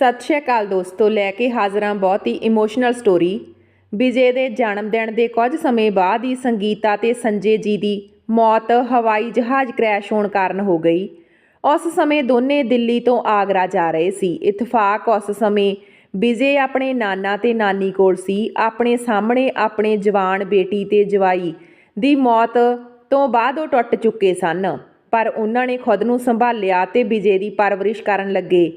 ਸਤਿ ਸ਼੍ਰੀ ਅਕਾਲ ਦੋਸਤੋ, ਲੈ ਕੇ ਹਾਜ਼ਰਾਂ ਬਹੁਤ ਹੀ ਇਮੋਸ਼ਨਲ ਸਟੋਰੀ ਵਿਜੇ ਦੇ ਜਨਮ ਦਿਨ ਦੇ ਕੁਝ ਸਮੇਂ ਬਾਅਦ ਹੀ ਸੰਗੀਤਾ ਤੇ ਸੰਜੇ ਜੀ ਦੀ ਮੌਤ ਹਵਾਈ ਜਹਾਜ਼ ਕ੍ਰੈਸ਼ ਹੋਣ ਕਾਰਨ ਹੋ ਗਈ। ਉਸ ਸਮੇਂ ਦੋਨੇ ਦਿੱਲੀ ਤੋਂ ਆਗਰਾ ਜਾ ਰਹੇ ਸੀ। ਇਤਫਾਕ ਉਸ ਸਮੇਂ ਵਿਜੇ ਆਪਣੇ ਨਾਨਾ ਤੇ ਨਾਨੀ ਕੋਲ ਸੀ। ਆਪਣੇ ਸਾਹਮਣੇ ਆਪਣੇ ਜਵਾਨ ਬੇਟੀ ਤੇ ਜਵਾਈ ਦੀ ਮੌਤ ਤੋਂ ਬਾਅਦ ਉਹ ਟੁੱਟ ਚੁੱਕੇ ਸਨ। ਪਰ ਉਹਨਾਂ ਨੇ ਖੁਦ ਨੂੰ ਸੰਭਾਲਿਆ ਤੇ ਵਿਜੇ ਦੀ ਪਰਵਰਿਸ਼ ਕਰਨ ਲੱਗੇ।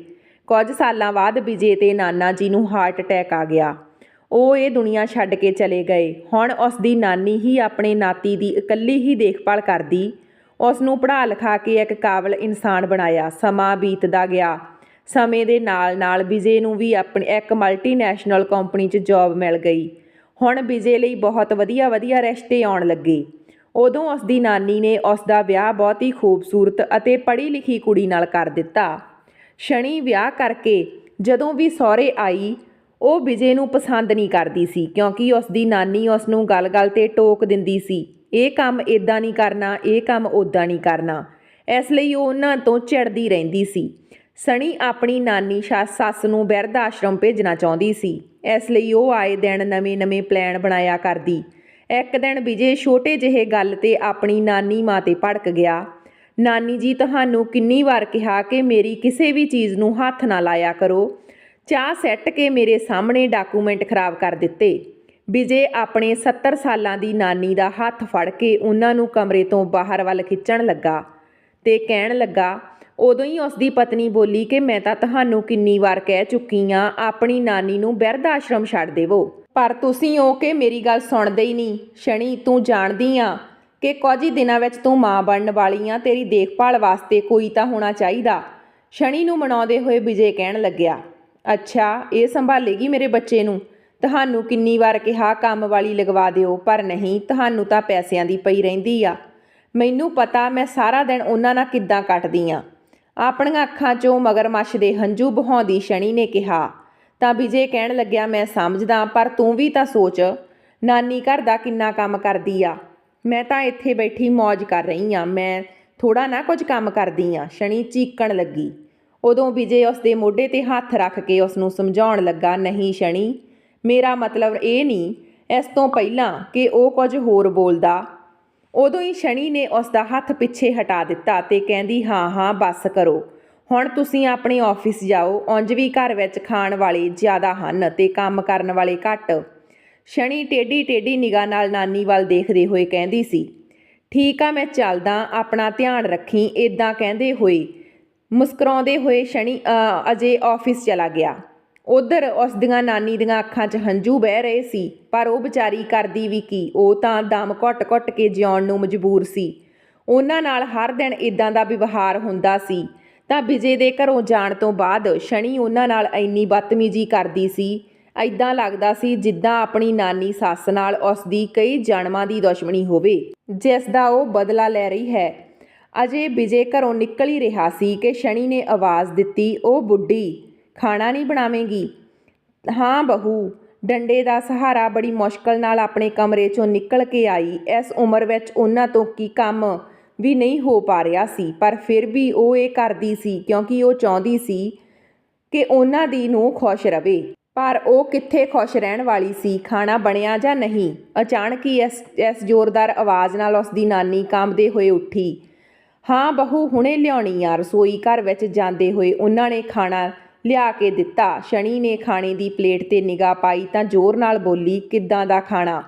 ਕੁਝ ਸਾਲਾਂ ਬਾਅਦ ਵਿਜੇ ਤੇ ਨਾਨਾ ਜੀ ਨੂੰ ਹਾਰਟ ਅਟੈਕ ਆ ਗਿਆ। ਉਹ ਇਹ ਦੁਨੀਆ ਛੱਡ ਕੇ ਚਲੇ ਗਏ। ਹੁਣ ਉਸ ਦੀ ਨਾਨੀ ਹੀ ਆਪਣੇ ਨਾਤੀ ਦੀ ਇਕੱਲੀ ਹੀ ਦੇਖਭਾਲ ਕਰਦੀ। ਉਸ ਨੂੰ ਪੜ੍ਹਾ ਲਿਖਾ ਕੇ ਇੱਕ ਕਾਬਲ ਇਨਸਾਨ ਬਣਾਇਆ। ਸਮਾਂ ਬੀਤਦਾ ਗਿਆ। ਸਮੇਂ ਦੇ ਨਾਲ-ਨਾਲ ਵਿਜੇ ਨੂੰ ਵੀ ਆਪਣੀ ਇੱਕ ਮਲਟੀਨੈਸ਼ਨਲ ਕੰਪਨੀ 'ਚ ਜੌਬ ਮਿਲ ਗਈ। ਹੁਣ ਵਿਜੇ ਲਈ ਬਹੁਤ ਵਧੀਆ-ਵਧੀਆ ਰਿਸ਼ਤੇ ਆਉਣ ਲੱਗੇ। ਉਦੋਂ ਉਸ ਦੀ ਨਾਨੀ ਨੇ ਉਸ ਦਾ ਵਿਆਹ ਬਹੁਤ ਹੀ ਖੂਬਸੂਰਤ ਅਤੇ ਪੜ੍ਹੀ ਲਿਖੀ ਕੁੜੀ ਨਾਲ ਕਰ ਦਿੱਤਾ। ਸ਼ਨੀ ਵਿਆਹ ਕਰਕੇ ਜਦੋਂ ਵੀ ਸਹੁਰੇ ਆਈ, ਉਹ ਵਿਜੇ ਨੂੰ ਪਸੰਦ ਨਹੀਂ ਕਰਦੀ ਸੀ, ਕਿਉਂਕਿ ਉਸ ਦੀ ਨਾਨੀ ਉਸ ਨੂੰ ਗੱਲ-ਗੱਲ ਤੇ ਟੋਕ ਦਿੰਦੀ ਸੀ, ਇਹ ਕੰਮ ਇਦਾਂ ਨਹੀਂ ਕਰਨਾ, ਇਹ ਕੰਮ ਉਦਾਂ ਨਹੀਂ ਕਰਨਾ। ਇਸ ਲਈ ਉਹ ਉਹਨਾਂ ਤੋਂ ਚਿੜਦੀ ਰਹਿੰਦੀ ਸੀ। ਸਣੀ ਆਪਣੀ ਨਾਨੀ ਸ਼ਾ- ਸੱਸ ਨੂੰ ਬਿਰਧ ਆਸ਼ਰਮ ਭੇਜਣਾ ਚਾਹੁੰਦੀ ਸੀ। ਇਸ ਲਈ ਉਹ ਆਏ ਦਿਨ ਨਵੇਂ-ਨਵੇਂ ਪਲਾਨ ਬਣਾਇਆ ਕਰਦੀ। ਇੱਕ ਦਿਨ ਵਿਜੇ ਛੋਟੇ ਜਿਹੇ ਗੱਲ ਤੇ ਆਪਣੀ ਨਾਨੀ ਮਾਂ ਤੇ ਭੜਕ ਗਿਆ। ਨਾਨੀ ਜੀ ਤੁਹਾਨੂੰ ਕਿੰਨੀ ਵਾਰ ਕਿਹਾ ਕਿ ਮੇਰੀ ਕਿਸੇ ਵੀ ਚੀਜ਼ ਨੂੰ ਹੱਥ ਨਾ ਲਾਇਆ ਕਰੋ। ਚਾਹ ਸੈੱਟ ਕੇ ਮੇਰੇ ਸਾਹਮਣੇ ਡਾਕੂਮੈਂਟ ਖਰਾਬ ਕਰ ਦਿੱਤੇ। ਵਿਜੇ ਆਪਣੇ 70 ਸਾਲਾਂ ਦੀ ਨਾਨੀ ਦਾ ਹੱਥ ਫੜ ਕੇ ਉਹਨਾਂ ਨੂੰ ਕਮਰੇ ਤੋਂ ਬਾਹਰ ਵੱਲ ਖਿੱਚਣ ਲੱਗਾ ਤੇ ਕਹਿਣ ਲੱਗਾ, ਉਦੋਂ ਹੀ ਉਸ ਦੀ ਪਤਨੀ ਬੋਲੀ ਕਿ ਮੈਂ ਤਾਂ ਤੁਹਾਨੂੰ ਕਿੰਨੀ ਵਾਰ ਕਹਿ ਚੁੱਕੀ ਆ ਆਪਣੀ ਨਾਨੀ ਨੂੰ ਬਿਰਧ ਆਸ਼ਰਮ ਛੱਡ ਦੇਵੋ। ਪਰ ਤੁਸੀਂ ਉਹ ਕਿ ਮੇਰੀ ਗੱਲ ਸੁਣਦੇ ਹੀ ਨਹੀਂ ਸ਼ਣੀ ਤੂੰ ਜਾਣਦੀ ਆ ਕਿ ਕੁਝ ਦਿਨਾਂ ਵਿੱਚ ਤੂੰ ਮਾਂ ਬਣਨ ਵਾਲੀ ਆ ਤੇਰੀ ਦੇਖਭਾਲ ਵਾਸਤੇ ਕੋਈ ਤਾਂ ਹੋਣਾ ਚਾਹੀਦਾ। ਸ਼ਨੀ ਨੂੰ ਮਨਾਉਂਦੇ ਹੋਏ ਵਿਜੇ ਕਹਿਣ ਲੱਗਿਆ, ਅੱਛਾ, ਇਹ ਸੰਭਾਲੇਗੀ ਮੇਰੇ ਬੱਚੇ ਨੂੰ? ਤੁਹਾਨੂੰ ਕਿੰਨੀ ਵਾਰ ਕਿਹਾ ਕੰਮ ਵਾਲੀ ਲਗਵਾ ਦਿਓ, ਪਰ ਨਹੀਂ, ਤੁਹਾਨੂੰ ਤਾਂ ਪੈਸਿਆਂ ਦੀ ਪਈ ਰਹਿੰਦੀ ਆ। ਮੈਨੂੰ ਪਤਾ ਮੈਂ ਸਾਰਾ ਦਿਨ ਉਹਨਾਂ ਨਾਲ ਕਿੱਦਾਂ ਕੱਟਦੀ ਆ। ਆਪਣੀਆਂ ਅੱਖਾਂ 'ਚੋਂ ਮਗਰਮੱਛ ਦੇ ਹੰਝੂ ਬਹਾਉਂਦੀ ਸ਼ਣੀ ਨੇ ਕਿਹਾ। ਤਾਂ ਵਿਜੇ ਕਹਿਣ ਲੱਗਿਆ, ਮੈਂ ਸਮਝਦਾ, ਪਰ ਤੂੰ ਵੀ ਤਾਂ ਸੋਚ, ਨਾਨੀ ਘਰ ਦਾ ਕਿੰਨਾ ਕੰਮ ਕਰਦੀ ਆ। ਮੈਂ ਤਾਂ ਇੱਥੇ ਬੈਠੀ ਮौज ਕਰ ਰਹੀ ਆ ਮੈਂ ਥੋੜਾ ਨਾ ਕੁਝ ਕੰਮ ਕਰਦੀ ਆ ਸ਼ਣੀ ਚੀਕਣ ਲੱਗੀ। ਉਦੋਂ ਵਿਜੇ ਉਸ ਦੇ ਮੋਢੇ ਤੇ ਹੱਥ ਰੱਖ ਕੇ ਉਸ ਨੂੰ ਸਮਝਾਉਣ ਲੱਗਾ, ਨਹੀਂ ਸ਼ਣੀ ਮੇਰਾ ਮਤਲਬ ਇਹ ਨਹੀਂ, ਇਸ ਤੋਂ ਪਹਿਲਾਂ ਕਿ ਉਹ ਕੁਝ ਹੋਰ ਬੋਲਦਾ। ਉਦੋਂ ਹੀ ਸ਼ਣੀ ਨੇ ਉਸ ਦਾ ਹੱਥ ਪਿੱਛੇ ਹਟਾ ਦਿੱਤਾ ਤੇ ਕਹਿੰਦੀ, ਹਾਂ ਹਾਂ, ਬੱਸ ਕਰੋ। ਹੁਣ ਤੁਸੀਂ ਆਪਣੇ ਆਫਿਸ ਜਾਓ। ਉਂਝ ਵੀ ਘਰ ਵਿੱਚ ਖਾਣ ਵਾਲੇ ਜ਼ਿਆਦਾ ਹਨ ਤੇ ਕੰਮ ਕਰਨ ਵਾਲੇ ਘੱਟ। ਸ਼ਣੀ ਟੇਢੀ ਟੇਢੀ ਨਿਗਾਹ ਨਾਲ ਨਾਨੀ ਵੱਲ ਦੇਖਦੇ ਹੋਏ ਕਹਿੰਦੀ ਸੀ, ਠੀਕ ਆ, ਮੈਂ ਚੱਲਦਾ, ਆਪਣਾ ਧਿਆਨ ਰੱਖੀ ਇਦਾਂ ਕਹਿੰਦੇ ਹੋਏ ਮੁਸਕਰਾਉਂਦੇ ਹੋਏ ਸ਼ਣੀ ਅਜੇ ਆਫਿਸ ਚਲਾ ਗਿਆ। ਉਧਰ ਉਸ ਦੀਆਂ ਨਾਨੀ ਦੀਆਂ ਅੱਖਾਂ 'ਚ ਹੰਝੂ ਵਹਿ ਰਹੇ ਸੀ, ਪਰ ਉਹ ਵਿਚਾਰੀ ਕਰਦੀ ਵੀ ਕੀ, ਉਹ ਤਾਂ ਦਮ ਘੁੱਟ-ਘੁੱਟ ਕੇ ਜਿਉਣ ਨੂੰ ਮਜਬੂਰ ਸੀ। ਉਹਨਾਂ ਨਾਲ ਹਰ ਦਿਨ ਇਦਾਂ ਦਾ ਵਿਵਹਾਰ ਹੁੰਦਾ ਸੀ। ਤਾਂ ਵਿਜੇ ਦੇ ਘਰੋਂ ਜਾਣ ਤੋਂ ਬਾਅਦ ਸ਼ਣੀ ਉਹਨਾਂ ਨਾਲ ਇੰਨੀ ਬਦਤਮੀਜ਼ੀ ਕਰਦੀ ਸੀ ਐਦਾਂ ਲੱਗਦਾ ਸੀ ਜਿੱਦਾਂ ਆਪਣੀ ਨਾਨੀ ਸੱਸ ਨਾਲ ਉਸ ਦੀ ਕਈ ਜਨਮਾਂ ਦੀ ਦੁਸ਼ਮਣੀ ਹੋਵੇ, ਜਿਸ ਦਾ ਉਹ ਬਦਲਾ ਲੈ ਰਹੀ ਹੈ। ਅਜੇ ਵਿਜੇ ਘਰੋਂ ਨਿਕਲ ਹੀ ਰਿਹਾ ਸੀ ਕਿ ਸ਼ਣੀ ਨੇ ਆਵਾਜ਼ ਦਿੱਤੀ, ਉਹ ਬੁੱਢੀ, ਖਾਣਾ ਨਹੀਂ ਬਣਾਵੇਂਗੀ? ਹਾਂ ਬਹੂ, ਡੰਡੇ ਦਾ ਸਹਾਰਾ ਬੜੀ ਮੁਸ਼ਕਲ ਨਾਲ ਆਪਣੇ ਕਮਰੇ ਚੋਂ ਨਿਕਲ ਕੇ ਆਈ, ਇਸ ਉਮਰ ਵਿੱਚ ਉਹਨਾਂ ਤੋਂ ਕੀ ਕੰਮ ਵੀ ਨਹੀਂ ਹੋ ਪਾ ਰਿਹਾ ਸੀ, ਪਰ ਫਿਰ ਵੀ ਉਹ ਇਹ ਕਰਦੀ ਸੀ, ਕਿਉਂਕਿ ਉਹ ਚਾਹੁੰਦੀ ਸੀ ਕਿ ਉਹਨਾਂ ਦੀ ਨੂੰ ਖੁਸ਼ ਰਵੇ। ਪਰ ਉਹ ਕਿੱਥੇ ਖੁਸ਼ ਰਹਿਣ ਵਾਲੀ ਸੀ, ਖਾਣਾ ਬਣਿਆ ਜਾਂ ਨਹੀਂ? ਅਚਾਨਕ ਹੀ ਇਸ ਇਸ ਜ਼ੋਰਦਾਰ ਆਵਾਜ਼ ਨਾਲ ਉਸ ਦੀ ਨਾਨੀ ਕੰਬਦੇ ਹੋਏ ਉੱਠੀ। ਹਾਂ ਬਹੂ, ਹੁਣੇ ਲਿਆਉਣੀ ਆ, ਰਸੋਈ ਘਰ ਵਿੱਚ ਜਾਂਦੇ ਹੋਏ ਉਹਨਾਂ ਨੇ ਖਾਣਾ ਲਿਆ ਕੇ ਦਿੱਤਾ। ਸ਼ਣੀ ਨੇ ਖਾਣੇ ਦੀ ਪਲੇਟ ਤੇ ਨਿਗਾਹ ਪਾਈ ਤਾਂ ਜ਼ੋਰ ਨਾਲ ਬੋਲੀ, ਕਿੱਦਾਂ ਦਾ ਖਾਣਾ?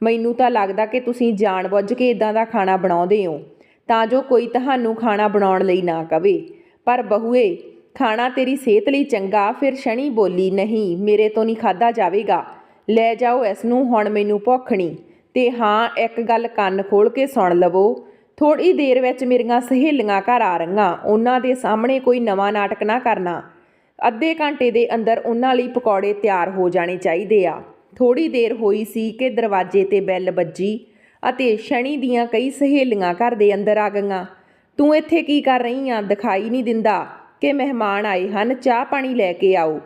ਮੈਨੂੰ ਤਾਂ ਲੱਗਦਾ ਕਿ ਤੁਸੀਂ ਜਾਣਬੁੱਝ ਕੇ ਇਦਾਂ ਦਾ ਖਾਣਾ ਬਣਾਉਂਦੇ ਹੋ, ਤਾਂ ਜੋ ਕੋਈ ਤੁਹਾਨੂੰ ਖਾਣਾ ਬਣਾਉਣ ਲਈ ਨਾ ਕਵੇ। ਪਰ ਬਹੂਏ ਖਾਣਾ ਤੇਰੀ ਸਿਹਤ ਲਈ ਚੰਗਾ, ਫਿਰ ਸ਼ਣੀ ਬੋਲੀ, ਨਹੀਂ, ਮੇਰੇ ਤੋਂ ਨਹੀਂ ਖਾਦਾ ਜਾਵੇਗਾ। ਲੈ ਜਾਓ ਇਸ ਨੂੰ ਹੁਣ ਮੈਨੂੰ ਭੁੱਖ ਨਹੀਂ ਤੇ ਹਾਂ, ਇੱਕ ਗੱਲ ਕੰਨ ਖੋਲ ਕੇ ਸੁਣ ਲਵੋ। ਥੋੜੀ ਦੇਰ ਵਿੱਚ ਮੇਰੀਆਂ ਸਹੇਲੀਆਂ ਘਰ ਆ ਰਹੀਆਂ। ਉਹਨਾਂ ਦੇ ਸਾਹਮਣੇ ਕੋਈ ਨਵਾਂ ਨਾਟਕ ਨਾ ਕਰਨਾ। ਅੱਧੇ ਘੰਟੇ ਦੇ ਅੰਦਰ ਉਹਨਾਂ ਲਈ ਪਕੌੜੇ ਤਿਆਰ ਹੋ ਜਾਣੇ ਚਾਹੀਦੇ ਆ। ਥੋੜੀ ਦੇਰ ਹੋਈ ਸੀ ਕਿ ਦਰਵਾਜ਼ੇ ਤੇ ਬੈਲ ਵੱਜੀ ਅਤੇ ਸ਼ਣੀ ਦੀਆਂ ਕਈ ਸਹੇਲੀਆਂ ਘਰ ਦੇ ਅੰਦਰ ਆ ਗਈਆਂ। ਤੂੰ ਇੱਥੇ ਕੀ ਕਰ ਰਹੀ ਆ? ਦਿਖਾਈ ਨਹੀਂ ਦਿੰਦਾ। ਕਿ ਮਹਿਮਾਨ ਆਏ ਹਨ, ਚਾਹ ਪਾਣੀ ਲੈ ਕੇ ਆਓ।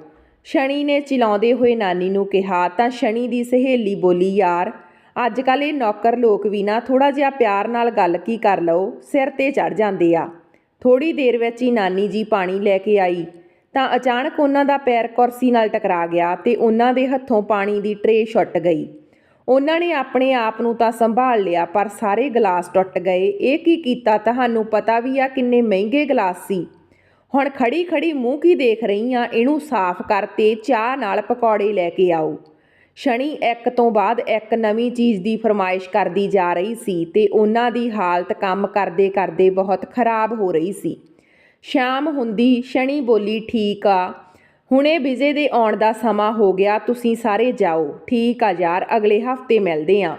ਸ਼ਣੀ ਨੇ ਚਿਲਾਉਂਦੇ ਹੋਏ ਨਾਨੀ ਨੂੰ ਕਿਹਾ, ਤਾਂ ਸ਼ਣੀ ਦੀ ਸਹੇਲੀ ਬੋਲੀ, ਯਾਰ ਅੱਜ ਕੱਲ ਇਹ ਨੌਕਰ ਲੋਕ ਵੀ ਨਾ ਥੋੜਾ ਜਿਹਾ ਪਿਆਰ ਨਾਲ ਗੱਲ ਕੀ ਕਰ ਲਓ, ਸਿਰ ਤੇ ਚੜ ਜਾਂਦੇ ਆ। ਥੋੜੀ ਦੇਰ ਵਿੱਚ ਹੀ ਨਾਨੀ ਜੀ ਪਾਣੀ ਲੈ ਕੇ ਆਈ। ਤਾਂ ਅਚਾਨਕ ਉਹਨਾਂ ਦਾ ਪੈਰ ਕੁਰਸੀ ਨਾਲ ਟਕਰਾ ਗਿਆ ਤੇ ਉਹਨਾਂ ਦੇ ਹੱਥੋਂ ਪਾਣੀ ਦੀ ਟਰੇ ਛੁੱਟ ਗਈ। ਉਹਨਾਂ ਨੇ ਆਪਣੇ ਆਪ ਨੂੰ ਤਾਂ ਸੰਭਾਲ ਲਿਆ, ਪਰ ਸਾਰੇ ਗਲਾਸ ਟੁੱਟ ਗਏ। ਇਹ ਕੀ ਕੀਤਾ? ਤੁਹਾਨੂੰ ਪਤਾ ਵੀ ਆ ਕਿੰਨੇ ਮਹਿੰਗੇ ਗਲਾਸ ਸੀ। ਹੁਣ ਖੜੀ ਖੜੀ ਮੂੰਹ ਕੀ ਦੇਖ ਰਹੀ ਆ? ਇਹਨੂੰ ਸਾਫ਼ ਕਰ ਤੇ ਚਾਹ ਨਾਲ ਪਕੌੜੇ ਲੈ ਕੇ ਆਓ। ਸ਼ਨੀ ਇੱਕ ਤੋਂ ਬਾਅਦ ਇੱਕ ਨਵੀਂ ਚੀਜ਼ ਦੀ ਫਰਮਾਇਸ਼ ਕਰਦੀ ਜਾ ਰਹੀ ਸੀ ਤੇ ਉਹਨਾਂ ਦੀ ਹਾਲਤ ਕੰਮ ਕਰਦੇ ਕਰਦੇ ਬਹੁਤ ਖਰਾਬ ਹੋ ਰਹੀ ਸੀ। ਸ਼ਾਮ ਹੁੰਦੀ, ਸ਼ਨੀ ਬੋਲੀ, ਠੀਕ ਆ। ਹੁਣੇ ਵਿਜੇ ਦੇ ਆਉਣ ਦਾ ਸਮਾਂ ਹੋ ਗਿਆ, ਤੁਸੀਂ ਸਾਰੇ ਜਾਓ। ਠੀਕ ਆ ਯਾਰ, ਅਗਲੇ ਹਫ਼ਤੇ ਮਿਲਦੇ ਆਂ।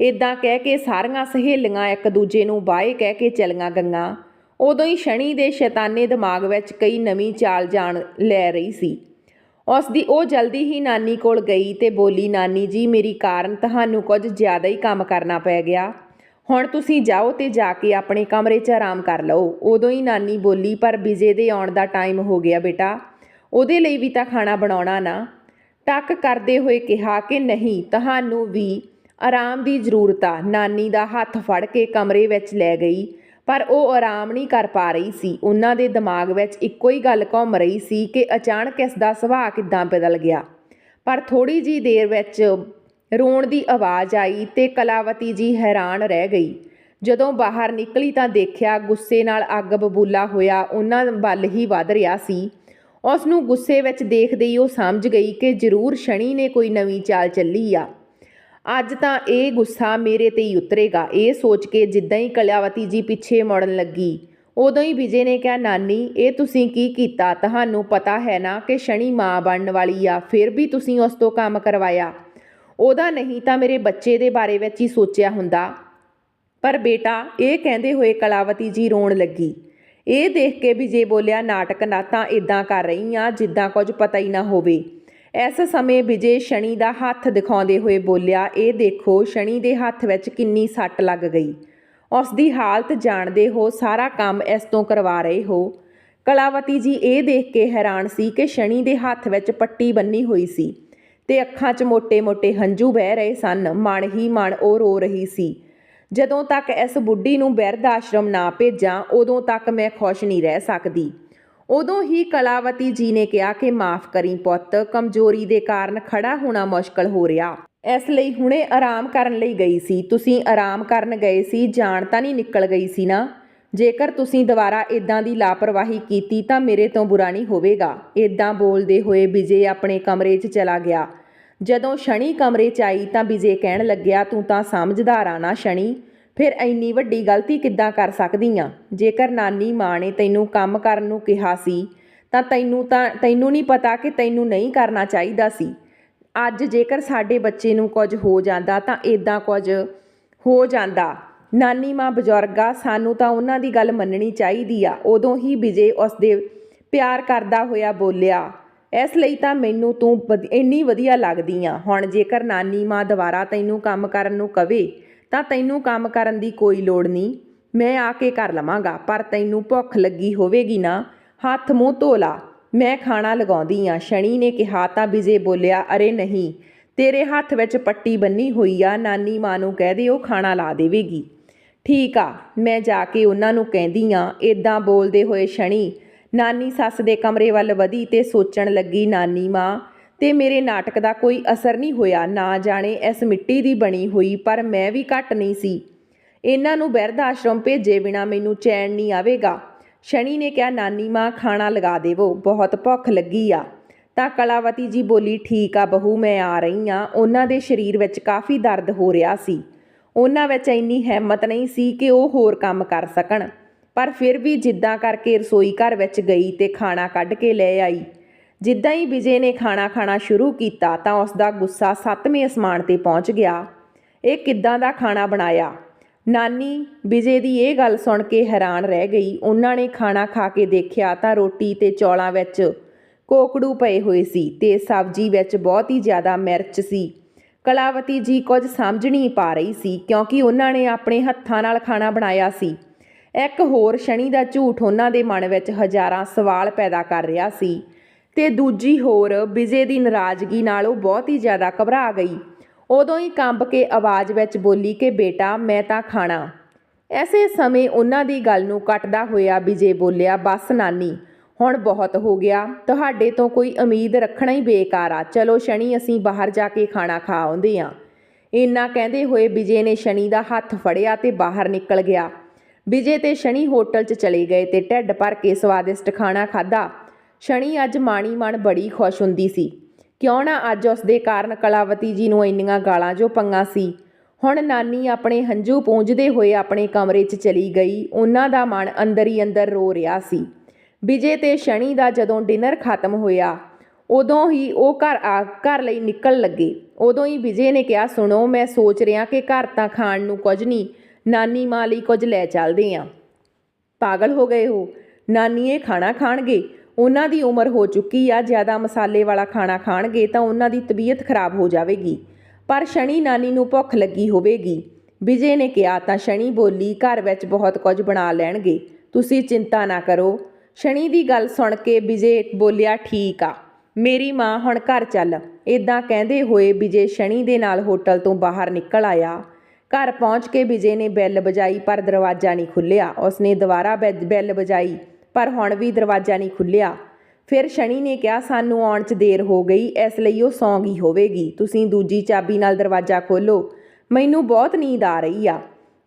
ਇਦਾਂ ਕਹਿ ਕੇ ਸਾਰੀਆਂ ਸਹੇਲੀਆਂ ਇੱਕ ਦੂਜੇ ਨੂੰ ਬਾਏ ਕਹਿ ਕੇ ਚਲੀਆਂ ਗਈਆਂ। ਉਦੋਂ ਹੀ ਸ਼ਨੀ ਦੇ ਸ਼ੈਤਾਨੇ ਦਿਮਾਗ ਵਿੱਚ ਕਈ ਨਵੀਂ ਚਾਲ ਜਾਣ ਲੈ ਰਹੀ ਸੀ। ਉਸ ਦੀ ਉਹ ਜਲਦੀ ਹੀ ਨਾਨੀ ਕੋਲ ਗਈ ਤੇ ਬੋਲੀ, ਨਾਨੀ ਜੀ, ਮੇਰੀ ਕਾਰਨ ਤੁਹਾਨੂੰ ਕੁਝ ਜ਼ਿਆਦਾ ਹੀ ਕੰਮ ਕਰਨਾ ਪੈ ਗਿਆ। ਹੁਣ ਤੁਸੀਂ ਜਾਓ ਤੇ ਜਾ ਕੇ ਆਪਣੇ ਕਮਰੇ 'ਚ ਆਰਾਮ ਕਰ ਲਓ। ਉਦੋਂ ਹੀ ਨਾਨੀ ਬੋਲੀ, ਪਰ ਵਿਜੇ ਦੇ ਆਉਣ ਦਾ ਟਾਈਮ ਹੋ ਗਿਆ ਬੇਟਾ। ਉਹਦੇ ਲਈ ਵੀ ਤਾਂ ਖਾਣਾ ਬਣਾਉਣਾ ਨਾ। ਟੱਕ ਕਰਦੇ ਹੋਏ ਕਿਹਾ ਕਿ ਨਹੀਂ, ਤੁਹਾਨੂੰ ਵੀ ਆਰਾਮ ਦੀ ਜ਼ਰੂਰਤ ਆ। ਨਾਨੀ ਦਾ ਹੱਥ ਫੜ ਕੇ ਕਮਰੇ ਵਿੱਚ ਲੈ ਗਈ। ਪਰ ਉਹ ਆਰਾਮ ਨਹੀਂ ਕਰ ਪਾ ਰਹੀ ਸੀ। ਉਹਨਾਂ ਦੇ ਦਿਮਾਗ ਵਿੱਚ ਇੱਕੋ ਹੀ ਗੱਲ ਘੁੰਮ ਰਹੀ ਸੀ ਕਿ ਅਚਾਨਕ ਇਸ ਦਾ ਸੁਭਾਅ ਕਿੱਦਾਂ ਬਦਲ ਗਿਆ। ਪਰ ਥੋੜੀ ਜੀ ਦੇਰ ਵਿੱਚ ਰੋਣ ਦੀ ਆਵਾਜ਼ ਆਈ ਤੇ ਕਲਾਵਤੀ ਜੀ ਹੈਰਾਨ ਰਹਿ ਗਈ। ਜਦੋਂ ਬਾਹਰ ਨਿਕਲੀ ਤਾਂ ਦੇਖਿਆ ਗੁੱਸੇ ਨਾਲ ਅੱਗ ਬਬੂਲਾ ਹੋਇਆ, ਉਹਨਾਂ ਵੱਲ ਹੀ ਵੱਧ ਰਿਹਾ ਸੀ। ਉਸ ਨੂੰ ਗੁੱਸੇ ਵਿੱਚ ਦੇਖਦੇ ਹੀ ਉਹ ਸਮਝ ਗਈ ਕਿ ਜ਼ਰੂਰ ਸ਼ਨੀ ਨੇ ਕੋਈ ਨਵੀਂ ਚਾਲ ਚੱਲੀ ਆ। ਅੱਜ ਤਾਂ ਇਹ ਗੁੱਸਾ ਮੇਰੇ ਤੇ ਹੀ ਉਤਰੇਗਾ। ਇਹ ਸੋਚ ਕੇ ਜਿੱਦਾਂ ਹੀ ਕਲਿਆਵਤੀ ਜੀ ਪਿੱਛੇ ਮੁੜਨ ਲੱਗੀ। ਉਦੋਂ ਹੀ ਵਿਜੇ ਨੇ ਕਿਹਾ, ਨਾਨੀ, ਇਹ ਤੁਸੀਂ ਕੀ ਕੀਤਾ? ਤੁਹਾਨੂੰ ਪਤਾ ਹੈ ਨਾ ਕਿ ਸ਼ਨੀ ਮਾਂ ਬਣਨ ਵਾਲੀ ਆ, ਫਿਰ ਵੀ ਤੁਸੀਂ ਉਸ ਤੋਂ ਕੰਮ ਕਰਵਾਇਆ। ਉਹਦਾ ਨਹੀਂ ਤਾਂ ਮੇਰੇ ਬੱਚੇ ਦੇ ਬਾਰੇ ਵਿੱਚ ਹੀ ਸੋਚਿਆ ਹੁੰਦਾ। ਪਰ ਬੇਟਾ, ਇਹ ਕਹਿੰਦੇ ਹੋਏ ਕਲਾਵਤੀ ਜੀ ਰੋਣ ਲੱਗੀ। ਇਹ ਦੇਖ ਕੇ ਵਿਜੇ ਬੋਲਿਆ, ਨਾਟਕ ਨਾ ਤਾਂ ਇਦਾਂ ਕਰ ਰਹੀ ਆ, ਜਿੱਦਾਂ ਕੁਝ ਪਤਾ ਹੀ ਨਾ ਹੋਵੇ। ਇਸ ਸਮੇਂ ਵਿਜੇ ਸ਼ਨੀ ਦਾ ਹੱਥ ਦਿਖਾਉਂਦੇ ਹੋਏ ਬੋਲਿਆ, ਇਹ ਦੇਖੋ ਸ਼ਨੀ ਦੇ ਹੱਥ ਵਿੱਚ ਕਿੰਨੀ ਸੱਟ ਲੱਗ ਗਈ। ਉਸ ਦੀ ਹਾਲਤ ਜਾਣਦੇ ਹੋ, ਸਾਰਾ ਕੰਮ ਇਸ ਤੋਂ ਕਰਵਾ ਰਹੇ ਹੋ ਕਲਾਵਤੀ ਜੀ ਇਹ ਦੇਖ ਕੇ ਹੈਰਾਨ ਸੀ ਕਿ ਸ਼ਨੀ ਦੇ ਹੱਥ ਵਿੱਚ ਪੱਟੀ ਬੰਨੀ ਹੋਈ ਸੀ ਤੇ ਅੱਖਾਂ 'ਚ ਮੋٹے-ਮੋٹے ਹੰਝੂ ਵਹਿ ਰਹੇ ਸਨ। ਮਨ ਹੀ ਮਨ ਉਹ ਰੋ ਰਹੀ ਸੀ। ਜਦੋਂ ਤੱਕ ਇਸ ਬੁੱਢੀ ਨੂੰ ਬਿਰਧ ਆਸ਼ਰਮ ਨਾ ਭੇਜਾਂ, ਉਦੋਂ ਤੱਕ ਮੈਂ ਖੁਸ਼ ਨਹੀਂ ਰਹਿ ਸਕਦੀ। ਉਦੋਂ ਹੀ ਕਲਾਵਤੀ ਜੀ ਨੇ ਕਿਹਾ ਕਿ ਮਾਫ ਕਰੀ ਪੁੱਤ, ਕਮਜ਼ੋਰੀ ਦੇ ਕਾਰਨ ਖੜਾ ਹੋਣਾ ਮੁਸ਼ਕਲ ਹੋ ਰਿਹਾ। ਇਸ ਲਈ ਹੁਣੇ ਆਰਾਮ ਕਰਨ ਲਈ ਗਈ ਸੀ। ਤੁਸੀਂ ਆਰਾਮ ਕਰਨ ਗਏ ਸੀ, ਜਾਣ ਤਾਂ ਨਹੀਂ ਨਿਕਲ ਗਈ ਸੀ ਨਾ? ਜੇਕਰ ਤੁਸੀਂ ਦੁਬਾਰਾ ਇਦਾਂ ਦੀ ਲਾਪਰਵਾਹੀ ਕੀਤੀ ਤਾਂ ਮੇਰੇ ਤੋਂ ਬੁਰਾ ਨਹੀਂ ਹੋਵੇਗਾ। ਇਦਾਂ ਬੋਲਦੇ ਹੋਏ ਵਿਜੇ ਆਪਣੇ ਕਮਰੇ 'ਚ ਚਲਾ ਗਿਆ। ਜਦੋਂ ਸ਼ਨੀ ਕਮਰੇ 'ਚ ਆਈ ਤਾਂ ਵਿਜੇ ਕਹਿਣ ਲੱਗਿਆ, ਤੂੰ ਤਾਂ ਸਮਝਦਾਰ ਆ ਨਾ ਸ਼ਨੀ। ਫਿਰ ਇੰਨੀ ਵੱਡੀ ਗਲਤੀ ਕਿੱਦਾਂ ਕਰ ਸਕਦੀ ਆ ਜੇਕਰ ਨਾਨੀ ਮਾਂ ਨੇ ਤੈਨੂੰ ਕੰਮ ਕਰਨ ਨੂੰ ਕਿਹਾ ਸੀ, ਤਾਂ ਤੈਨੂੰ ਤਾਂ, ਤੈਨੂੰ ਨਹੀਂ ਪਤਾ ਕਿ ਤੈਨੂੰ ਨਹੀਂ ਕਰਨਾ ਚਾਹੀਦਾ ਸੀ। ਅੱਜ ਜੇਕਰ ਸਾਡੇ ਬੱਚੇ ਨੂੰ ਕੁਝ ਹੋ ਜਾਂਦਾ, ਤਾਂ ਇਦਾਂ ਕੁਝ ਹੋ ਜਾਂਦਾ। ਨਾਨੀ ਮਾਂ ਬਜ਼ੁਰਗਾ ਸਾਨੂੰ ਤਾਂ ਉਹਨਾਂ ਦੀ ਗੱਲ ਮੰਨਣੀ ਚਾਹੀਦੀ ਆ। ਉਦੋਂ ਹੀ ਵਿਜੇ ਉਸ ਦੇ ਪਿਆਰ ਕਰਦਾ ਹੋਇਆ ਬੋਲਿਆ, ਇਸ ਲਈ ਤਾਂ ਮੈਨੂੰ ਤੂੰ ਵਧ- ਇੰਨੀ ਵਧੀਆ ਲੱਗਦੀ ਆ। ਹੁਣ ਜੇਕਰ ਨਾਨੀ ਮਾਂ ਦੁਬਾਰਾ ਤੈਨੂੰ ਕੰਮ ਕਰਨ ਨੂੰ ਕਵੇ ਤਾਂ ਤੈਨੂੰ ਕੰਮ ਕਰਨ ਦੀ ਕੋਈ ਲੋੜ ਨਹੀਂ। ਮੈਂ ਆ ਕੇ ਕਰ ਲਵਾਂਗਾ, ਪਰ ਤੈਨੂੰ ਭੁੱਖ ਲੱਗੀ ਹੋਵੇਗੀ ਨਾ। ਹੱਥ ਮੂੰਹ ਧੋ ਲਾ। ਮੈਂ ਖਾਣਾ ਲਗਾਉਂਦੀ ਆ। ਸ਼ਨੀ ਨੇ ਕਿਹਾ ਤਾਂ ਵਿਜੇ ਬੋਲਿਆ, ਅਰੇ ਨਹੀਂ, ਤੇਰੇ ਹੱਥ ਵਿੱਚ ਪੱਟੀ ਬੰਨੀ ਹੋਈ ਆ। ਨਾਨੀ ਮਾਂ ਨੂੰ ਕਹਿ ਦੇ, ਉਹ ਖਾਣਾ ਲਾ ਦੇਵੇਗੀ। ਠੀਕ ਆ, ਮੈਂ ਜਾ ਕੇ ਉਹਨਾਂ ਨੂੰ ਕਹਿੰਦੀ ਆ। ਇਦਾਂ ਬੋਲਦੇ ਹੋਏ ਸ਼ਣੀ ਨਾਨੀ ਸੱਸ ਦੇ ਕਮਰੇ ਵੱਲ ਵਧੀ ਤੇ ਸੋਚਣ ਲੱਗੀ, ਨਾਨੀ ਮਾਂ ਤੇ ਮੇਰੇ ਨਾਟਕ ਦਾ ਕੋਈ ਅਸਰ ਨਹੀਂ ਹੋਇਆ, ਨਾ ਜਾਣੇ ਇਸ ਮਿੱਟੀ ਦੀ ਬਣੀ ਹੋਈ, ਪਰ ਮੈਂ ਵੀ ਘੱਟ ਨਹੀਂ ਸੀ। ਇਹਨਾਂ ਨੂੰ ਬਿਰਧ ਆਸ਼ਰਮ ਭੇਜੇ ਬਿਨਾ ਮੈਨੂੰ ਚੈਨ ਨਹੀਂ ਆਵੇਗਾ। ਸ਼ਨੀ ਨੇ ਕਿਹਾ, ਨਾਨੀ, ਮਾਂ, ਖਾਣਾ ਲਗਾ ਦੇਵੋ, ਬਹੁਤ ਭੁੱਖ ਲੱਗੀ ਆ। ਤਾਂ ਕਲਾਵਤੀ ਜੀ ਬੋਲੀ, ਠੀਕ ਆ ਬਹੂ, ਮੈਂ ਆ ਰਹੀ ਆ। ਉਹਨਾਂ ਦੇ ਸਰੀਰ ਵਿੱਚ ਕਾਫੀ ਦਰਦ ਹੋ ਰਿਹਾ ਸੀ। ਉਹਨਾਂ ਵਿੱਚ ਇੰਨੀ ਹਿੰਮਤ ਨਹੀਂ ਸੀ ਕਿ ਉਹ ਹੋਰ ਕੰਮ ਕਰ ਸਕਣ। ਪਰ ਫਿਰ ਵੀ ਜਿੱਦਾਂ ਕਰਕੇ ਰਸੋਈ ਘਰ ਵਿੱਚ ਗਈ ਤੇ ਖਾਣਾ ਕੱਢ ਕੇ ਲੈ ਆਈ। ਜਿੱਦਾਂ ਹੀ ਵਿਜੇ ਨੇ ਖਾਣਾ ਖਾਣਾ ਸ਼ੁਰੂ ਕੀਤਾ ਤਾਂ ਉਸ ਦਾ ਗੁੱਸਾ ਸੱਤਵੇਂ ਅਸਮਾਨ ਤੇ ਪਹੁੰਚ ਗਿਆ। ਇਹ ਕਿੱਦਾਂ ਦਾ ਖਾਣਾ ਬਣਾਇਆ? ਨਾਨੀ, ਵਿਜੇ ਦੀ ਇਹ ਗੱਲ ਸੁਣ ਕੇ ਹੈਰਾਨ ਰਹਿ ਗਈ। ਉਹਨਾਂ ਨੇ ਖਾਣਾ ਖਾ ਕੇ ਦੇਖਿਆ ਤਾਂ ਰੋਟੀ ਤੇ ਚੌਲਾਂ ਵਿੱਚ ਕੋਕੜੂ ਪਏ ਹੋਏ ਸੀ ਤੇ ਸਬਜ਼ੀ ਵਿੱਚ ਬਹੁਤ ਹੀ ਜ਼ਿਆਦਾ ਮਿਰਚ ਸੀ। ਕਲਾਵਤੀ ਜੀ ਕੁਝ ਸਮਝ ਨਹੀਂ ਪਾ ਰਹੀ ਸੀ ਕਿਉਂਕਿ ਉਹਨਾਂ ਨੇ ਆਪਣੇ ਹੱਥਾਂ ਨਾਲ ਖਾਣਾ ਬਣਾਇਆ ਸੀ। ਇੱਕ ਹੋਰ ਸ਼ਨੀ ਦਾ ਝੂਠ ਉਹਨਾਂ ਦੇ ਮਨ ਵਿੱਚ ਹਜ਼ਾਰਾਂ ਸਵਾਲ ਪੈਦਾ ਕਰ ਰਿਹਾ ਸੀ। ਤੇ ਦੂਜੀ ਹੋਰ ਵਿਜੇ ਦੀ ਨਾਰਾਜ਼ਗੀ ਨਾਲ ਉਹ ਬਹੁਤ ਹੀ ਜ਼ਿਆਦਾ ਘਬਰਾ ਗਈ। ਉਦੋਂ ਹੀ ਕੰਬ ਕੇ ਆਵਾਜ਼ ਵਿੱਚ ਬੋਲੀ ਕਿ, ਬੇਟਾ, ਮੈਂ ਤਾਂ ਖਾਣਾ। ਐਸੇ ਸਮੇਂ ਉਹਨਾਂ ਦੀ ਗੱਲ ਨੂੰ ਕੱਟਦਾ ਹੋਇਆ ਵਿਜੇ ਬੋਲਿਆ, ਬਸ ਨਾਨੀ, ਹੁਣ ਬਹੁਤ ਹੋ ਗਿਆ। ਤੁਹਾਡੇ ਤੋਂ ਕੋਈ ਉਮੀਦ ਰੱਖਣਾ ਹੀ ਬੇਕਾਰ ਆ। ਚਲੋ ਸ਼ਨੀ, ਅਸੀਂ ਬਾਹਰ ਜਾ ਕੇ ਖਾਣਾ ਖਾ ਆਉਂਦੇ ਹਾਂ। ਇੰਨਾ ਕਹਿੰਦੇ ਹੋਏ ਵਿਜੇ ਨੇ ਸ਼ਨੀ ਦਾ ਹੱਥ ਫੜਿਆ ਤੇ ਬਾਹਰ ਨਿਕਲ ਗਿਆ। ਵਿਜੇ ਤੇ ਸ਼ਨੀ ਹੋਟਲ 'ਚ ਚਲੇ ਗਏ ਤੇ ਢਿੱਡ ਭਰ ਕੇ ਸਵਾਦਿਸ਼ਟ ਖਾਣਾ ਖਾਧਾ। ਸ਼ਨੀ ਅੱਜ ਮਾਣੀ ਮਨ ਬੜੀ ਖੁਸ਼ ਹੁੰਦੀ ਸੀ। ਕਿਉਂ ਨਾ ਅੱਜ ਉਸ ਦੇ ਕਾਰਨ ਕਲਾਵਤੀ ਜੀ ਨੂੰ ਇੰਨੀਆਂ ਗਾਲਾਂ ਜੋ ਪੰਗਾ ਸੀ। ਹੁਣ ਨਾਨੀ ਆਪਣੇ ਹੰਝੂ ਪੂੰਝਦੇ ਹੋਏ ਆਪਣੇ ਕਮਰੇ 'ਚ ਚਲੀ ਗਈ। ਉਹਨਾਂ ਦਾ ਮਨ ਅੰਦਰ ਹੀ ਅੰਦਰ ਰੋ ਰਿਹਾ ਸੀ। ਵਿਜੇ ਤੇ ਸ਼ਨੀ ਦਾ ਜਦੋਂ ਡਿਨਰ ਖਤਮ ਹੋਇਆ, ਉਦੋਂ ਹੀ ਉਹ ਘਰ ਆ, ਘਰ ਲਈ ਨਿਕਲ ਲੱਗੇ। ਉਦੋਂ ਹੀ ਵਿਜੇ ਨੇ ਕਿਹਾ, ਸੁਣੋ, ਮੈਂ ਸੋਚ ਰਿਹਾ ਕਿ ਘਰ ਤਾਂ ਖਾਣ ਨੂੰ ਕੁਝ ਨਹੀਂ, ਨਾਨੀ ਮਾਂ ਲਈ ਕੁਝ ਲੈ ਚੱਲਦੇ ਆਂ। ਪਾਗਲ ਹੋ ਗਏ ਹੋ ਨਾਨੀ ਇਹ ਖਾਣਾ ਖਾਣਗੇ। ਉਹਨਾਂ ਦੀ ਉਮਰ ਹੋ ਚੁੱਕੀ ਆ, ਜ਼ਿਆਦਾ ਮਸਾਲੇ ਵਾਲਾ ਖਾਣਾ ਖਾਣਗੇ ਤਾਂ ਉਹਨਾਂ ਦੀ ਤਬੀਅਤ ਖਰਾਬ ਹੋ ਜਾਵੇਗੀ। ਪਰ ਸ਼ਨੀ ਨਾਨੀ ਨੂੰ ਭੁੱਖ ਲੱਗੀ ਹੋਵੇਗੀ। ਵਿਜੇ ਨੇ ਕਿਹਾ, ਤਾਂ ਸ਼ਨੀ ਬੋਲੀ, ਘਰ ਵਿੱਚ ਬਹੁਤ ਕੁਝ ਬਣਾ ਲੈਣਗੇ। ਤੁਸੀਂ ਚਿੰਤਾ ਨਾ ਕਰੋ। ਸ਼ਨੀ ਦੀ ਗੱਲ ਸੁਣ ਕੇ ਵਿਜੇ ਬੋਲਿਆ, ਠੀਕ ਆ, ਮੇਰੀ ਮਾਂ ਹੁਣ ਘਰ ਚੱਲ। ਇਦਾਂ ਕਹਿੰਦੇ ਹੋਏ ਵਿਜੇ ਸ਼ਨੀ ਦੇ ਨਾਲ ਹੋਟਲ ਤੋਂ ਬਾਹਰ ਨਿਕਲ ਆਇਆ। ਘਰ ਪਹੁੰਚ ਕੇ ਵਿਜੇ ਨੇ ਬੈਲ ਵਜਾਈ, ਪਰ ਦਰਵਾਜ਼ਾ ਨਹੀਂ ਖੁੱਲਿਆ ਉਸਨੇ ਦੁਬਾਰਾ ਬੈ- ਬੈਲ ਵਜਾਈ। ਪਰ ਹੁਣ ਵੀ ਦਰਵਾਜ਼ਾ ਨਹੀਂ ਖੁੱਲਿਆ ਫਿਰ ਸ਼ਨੀ ਨੇ ਕਿਹਾ, ਸਾਨੂੰ ਆਉਣ 'ਚ ਦੇਰ ਹੋ ਗਈ, ਇਸ ਲਈ ਉਹ ਸੌਂ ਗਈ ਹੋਵੇਗੀ। ਤੁਸੀਂ ਦੂਜੀ ਚਾਬੀ ਨਾਲ ਦਰਵਾਜ਼ਾ ਖੋਲੋ ਮੈਨੂੰ ਬਹੁਤ ਨੀਂਦ ਆ ਰਹੀ ਆ।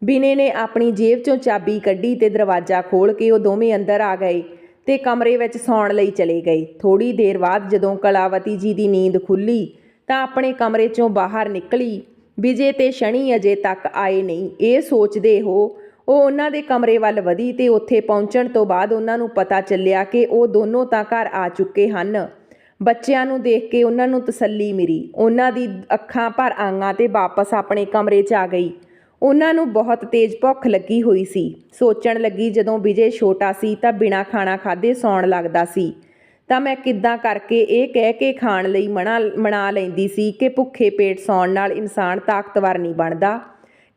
ਬਿਨੇ ਨੇ ਆਪਣੀ ਜੇਬ 'ਚੋਂ ਚਾਬੀ ਕੱਢੀ ਤੇ ਦਰਵਾਜ਼ਾ ਖੋਲ ਕੇ ਉਹ ਦੋਵੇਂ ਅੰਦਰ ਆ ਗਏ ਤੇ ਕਮਰੇ ਵਿੱਚ ਸੌਣ ਲਈ ਚਲੇ ਗਏ। ਥੋੜੀ ਦੇਰ ਬਾਅਦ ਜਦੋਂ ਕਲਾਵਤੀ ਜੀ ਦੀ ਨੀਂਦ ਖੁੱਲੀ ਤਾਂ ਆਪਣੇ ਕਮਰੇ 'ਚੋਂ ਬਾਹਰ ਨਿਕਲੀ। ਵਿਜੇ ਤੇ ਸ਼ਨੀ ਅਜੇ ਤੱਕ ਆਏ ਨਹੀਂ। ਇਹ ਸੋਚਦੇ ਹੋ ਉਹ ਉਹਨਾਂ ਦੇ ਕਮਰੇ ਵੱਲ ਵਧੀ ਤੇ ਉੱਥੇ ਪਹੁੰਚਣ ਤੋਂ ਬਾਅਦ ਉਹਨਾਂ ਨੂੰ ਪਤਾ ਚੱਲਿਆ ਕਿ ਉਹ ਦੋਨੋਂ ਤਾਂ ਘਰ ਆ ਚੁੱਕੇ ਹਨ। ਬੱਚਿਆਂ ਨੂੰ ਦੇਖ ਕੇ ਉਹਨਾਂ ਨੂੰ ਤਸੱਲੀ ਮਿਲੀ। ਉਹਨਾਂ ਦੀ ਅੱਖਾਂ ਭਰ ਆਈਆਂ ਤੇ ਵਾਪਸ ਆਪਣੇ ਕਮਰੇ 'ਚ ਆ ਗਈ। ਉਹਨਾਂ ਨੂੰ ਬਹੁਤ ਤੇਜ਼ ਭੁੱਖ ਲੱਗੀ ਹੋਈ ਸੀ। ਸੋਚਣ ਲੱਗੀ, ਜਦੋਂ ਵਿਜੇ ਛੋਟਾ ਸੀ ਤਾਂ ਬਿਨਾਂ ਖਾਣਾ ਖਾਦੇ ਸੌਣ ਲੱਗਦਾ ਸੀ। ਤਾਂ ਮੈਂ ਕਿੱਦਾਂ ਕਰਕੇ ਇਹ ਕਹਿ ਕੇ ਖਾਣ ਲਈ ਮਨਾ ਮਨਾ ਲੈਂਦੀ ਸੀ ਕਿ ਭੁੱਖੇ ਪੇਟ ਸੌਣ ਨਾਲ ਇਨਸਾਨ ਤਾਕਤਵਰ ਨਹੀਂ ਬਣਦਾ?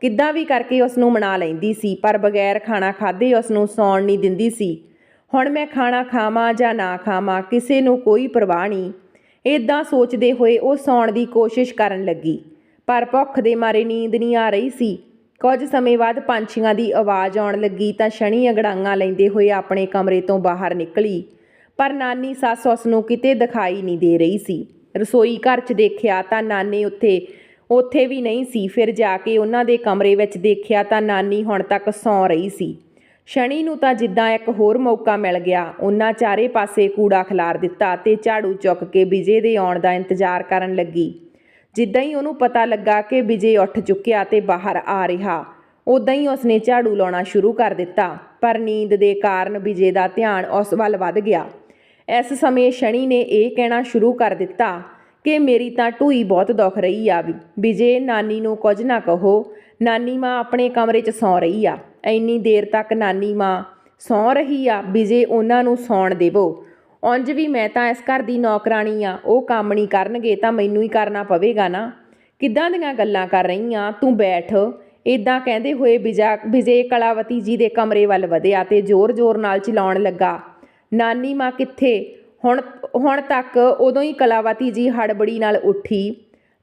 ਕਿੱਦਾਂ ਵੀ ਕਰਕੇ ਉਸ ਨੂੰ ਮਨਾ ਲੈਂਦੀ ਸੀ, ਪਰ ਬਗੈਰ ਖਾਣਾ ਖਾਦੇ ਉਸ ਨੂੰ ਸੌਣ ਨਹੀਂ ਦਿੰਦੀ ਸੀ। ਹੁਣ ਮੈਂ ਖਾਣਾ ਖਾਵਾਂ ਜਾਂ ਨਾ ਖਾਵਾਂ, ਕਿਸੇ ਨੂੰ ਕੋਈ ਪਰਵਾਹ ਨਹੀਂ। ਇਦਾਂ ਸੋਚਦੇ ਹੋਏ ਉਹ ਸੌਣ ਦੀ ਕੋਸ਼ਿਸ਼ ਕਰਨ ਲੱਗੀ, ਪਰ ਭੁੱਖ ਦੇ ਮਾਰੇ ਨੀਂਦ ਨਹੀਂ ਆ ਰਹੀ ਸੀ। ਕੁਝ ਸਮੇਂ ਬਾਅਦ ਪੰਛੀਆਂ ਦੀ ਆਵਾਜ਼ ਆਉਣ ਲੱਗੀ ਤਾਂ ਸ਼ਨੀ ਅਗੜਾਂਗਾ ਲੈਂਦੇ ਹੋਏ ਆਪਣੇ ਕਮਰੇ ਤੋਂ ਬਾਹਰ ਨਿਕਲੀ, ਪਰ ਨਾਨੀ ਸੱਸ ਉਸ ਨੂੰ ਕਿਤੇ ਦਿਖਾਈ ਨਹੀਂ ਦੇ ਰਹੀ ਸੀ। ਰਸੋਈ ਘਰ 'ਚ ਦੇਖਿਆ ਤਾਂ ਨਾਨੀ ਉੱਥੇ ਉੱਥੇ ਵੀ ਨਹੀਂ ਸੀ। ਫਿਰ ਜਾ ਕੇ ਉਹਨਾਂ ਦੇ ਕਮਰੇ ਵਿੱਚ ਦੇਖਿਆ ਤਾਂ ਨਾਨੀ ਹੁਣ ਤੱਕ ਸੌਂ ਰਹੀ ਸੀ। ਸ਼ਨੀ ਨੂੰ ਤਾਂ ਜਿੱਦਾਂ ਇੱਕ ਹੋਰ ਮੌਕਾ ਮਿਲ ਗਿਆ। ਉਹਨਾਂ ਚਾਰੇ ਪਾਸੇ ਕੂੜਾ ਖਿਲਾਰ ਦਿੱਤਾ ਤੇ ਝਾੜੂ ਚੁੱਕ ਕੇ ਵਿਜੇ ਦੇ ਆਉਣ ਦਾ ਇੰਤਜ਼ਾਰ ਕਰਨ ਲੱਗੀ। ਜਿੱਦਾਂ ਹੀ ਉਹਨੂੰ ਪਤਾ ਲੱਗਾ ਕਿ ਵਿਜੇ ਉੱਠ ਚੁੱਕਿਆ ਤੇ ਬਾਹਰ ਆ ਰਿਹਾ, ਉਦਾਂ ਹੀ ਉਸਨੇ ਝਾੜੂ ਲਾਉਣਾ ਸ਼ੁਰੂ ਕਰ ਦਿੱਤਾ। ਪਰ ਨੀਂਦ ਦੇ ਕਾਰਨ ਵਿਜੇ ਦਾ ਧਿਆਨ ਉਸ ਵੱਲ ਵੱਧ ਗਿਆ। ਇਸ ਸਮੇਂ ਸ਼ਨੀ ਨੇ ਇਹ ਕਹਿਣਾ ਸ਼ੁਰੂ ਕਰ ਦਿੱਤਾ ਕਿ ਮੇਰੀ ਤਾਂ ਢੂਈ ਬਹੁਤ ਦੁਖ ਰਹੀ ਆ ਵੀ ਵਿਜੇ ਨਾਨੀ ਨੂੰ ਕੁਝ ਨਾ ਕਹੋ, ਨਾਨੀ ਮਾਂ ਆਪਣੇ ਕਮਰੇ 'ਚ ਸੌਂ ਰਹੀ ਆ। ਇੰਨੀ ਦੇਰ ਤੱਕ ਨਾਨੀ ਮਾਂ ਸੌਂ ਰਹੀ ਆ ਵਿਜੇ ਉਹਨਾਂ ਨੂੰ ਸੌਣ ਦੇਵੋ। ਉਂਝ ਵੀ ਮੈਂ ਤਾਂ ਇਸ ਘਰ ਦੀ ਨੌਕਰਾਨੀ ਆ, ਉਹ ਕੰਮ ਨਹੀਂ ਕਰਨਗੇ ਤਾਂ ਮੈਨੂੰ ਹੀ ਕਰਨਾ ਪਵੇਗਾ ਨਾ। ਕਿੱਦਾਂ ਦੀਆਂ ਗੱਲਾਂ ਕਰ ਰਹੀ ਆ, ਤੂੰ ਬੈਠ। ਇਦਾਂ ਕਹਿੰਦੇ ਹੋਏ ਵਿਜਾ ਵਿਜੇ ਕਲਾਵਤੀ ਜੀ ਦੇ ਕਮਰੇ ਵੱਲ ਵਧਿਆ ਤੇ ਜ਼ੋਰ-ਜ਼ੋਰ ਨਾਲ ਚਿਲਾਉਣ ਲੱਗਾ। ਨਾਨੀ ਮਾਂ ਕਿੱਥੇ? ਹੁਣ ਹੁਣ ਤੱਕ ਉਦੋਂ ਹੀ ਕਲਾਵਤੀ ਜੀ ਹੜਬੜੀ ਨਾਲ ਉੱਠੀ।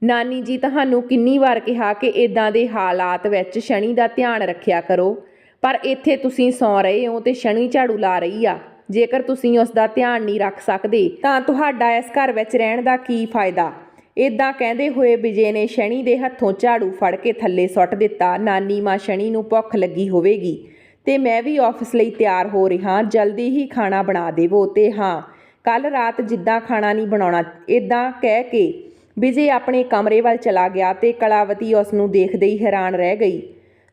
ਨਾਨੀ ਜੀ ਤੁਹਾਨੂੰ ਕਿੰਨੀ ਵਾਰ ਕਿਹਾ ਕਿ ਇਦਾਂ ਦੇ ਹਾਲਾਤ ਵਿੱਚ ਸ਼ਨੀ ਦਾ ਧਿਆਨ ਰੱਖਿਆ ਕਰੋ, ਪਰ ਇੱਥੇ ਤੁਸੀਂ ਸੌਂ ਰਹੇ ਹੋ ਤੇ ਸ਼ਨੀ ਝਾੜੂ ਲਾ ਰਹੀ ਆ। ਜੇਕਰ ਤੁਸੀਂ ਉਸ ਦਾ ਧਿਆਨ ਨਹੀਂ ਰੱਖ ਸਕਦੇ, ਤਾਂ ਤੁਹਾਡਾ ਇਸ ਘਰ ਵਿੱਚ ਰਹਿਣ ਦਾ ਕੀ ਫਾਇਦਾ? ਇਦਾਂ ਕਹਿੰਦੇ ਹੋਏ ਵਿਜੇ ਨੇ ਸ਼ਨੀ ਦੇ ਹੱਥੋਂ ਝਾੜੂ ਫੜ ਕੇ ਥੱਲੇ ਸੁੱਟ ਦਿੱਤਾ। ਨਾਨੀ ਮਾਂ ਸ਼ਨੀ ਨੂੰ ਭੁੱਖ ਲੱਗੀ ਹੋਵੇਗੀ, ਤੇ ਮੈਂ ਵੀ ਆਫਿਸ ਲਈ ਤਿਆਰ ਹੋ ਰਿਹਾ, ਜਲਦੀ ਹੀ ਖਾਣਾ ਬਣਾ ਦੇਵੋ ਤੇ ਹਾਂ ਕੱਲ ਰਾਤ ਜਿੱਦਾਂ ਖਾਣਾ ਨਹੀਂ ਬਣਾਉਣਾ ਇਦਾਂ ਕਹਿ ਕੇ ਵਿਜੇ ਆਪਣੇ ਕਮਰੇ ਵੱਲ ਚਲਾ ਗਿਆ ਤੇ ਕਲਾਵਤੀ ਉਸ ਨੂੰ ਦੇਖਦੇ ਹੀ ਹੈਰਾਨ ਰਹਿ ਗਈ।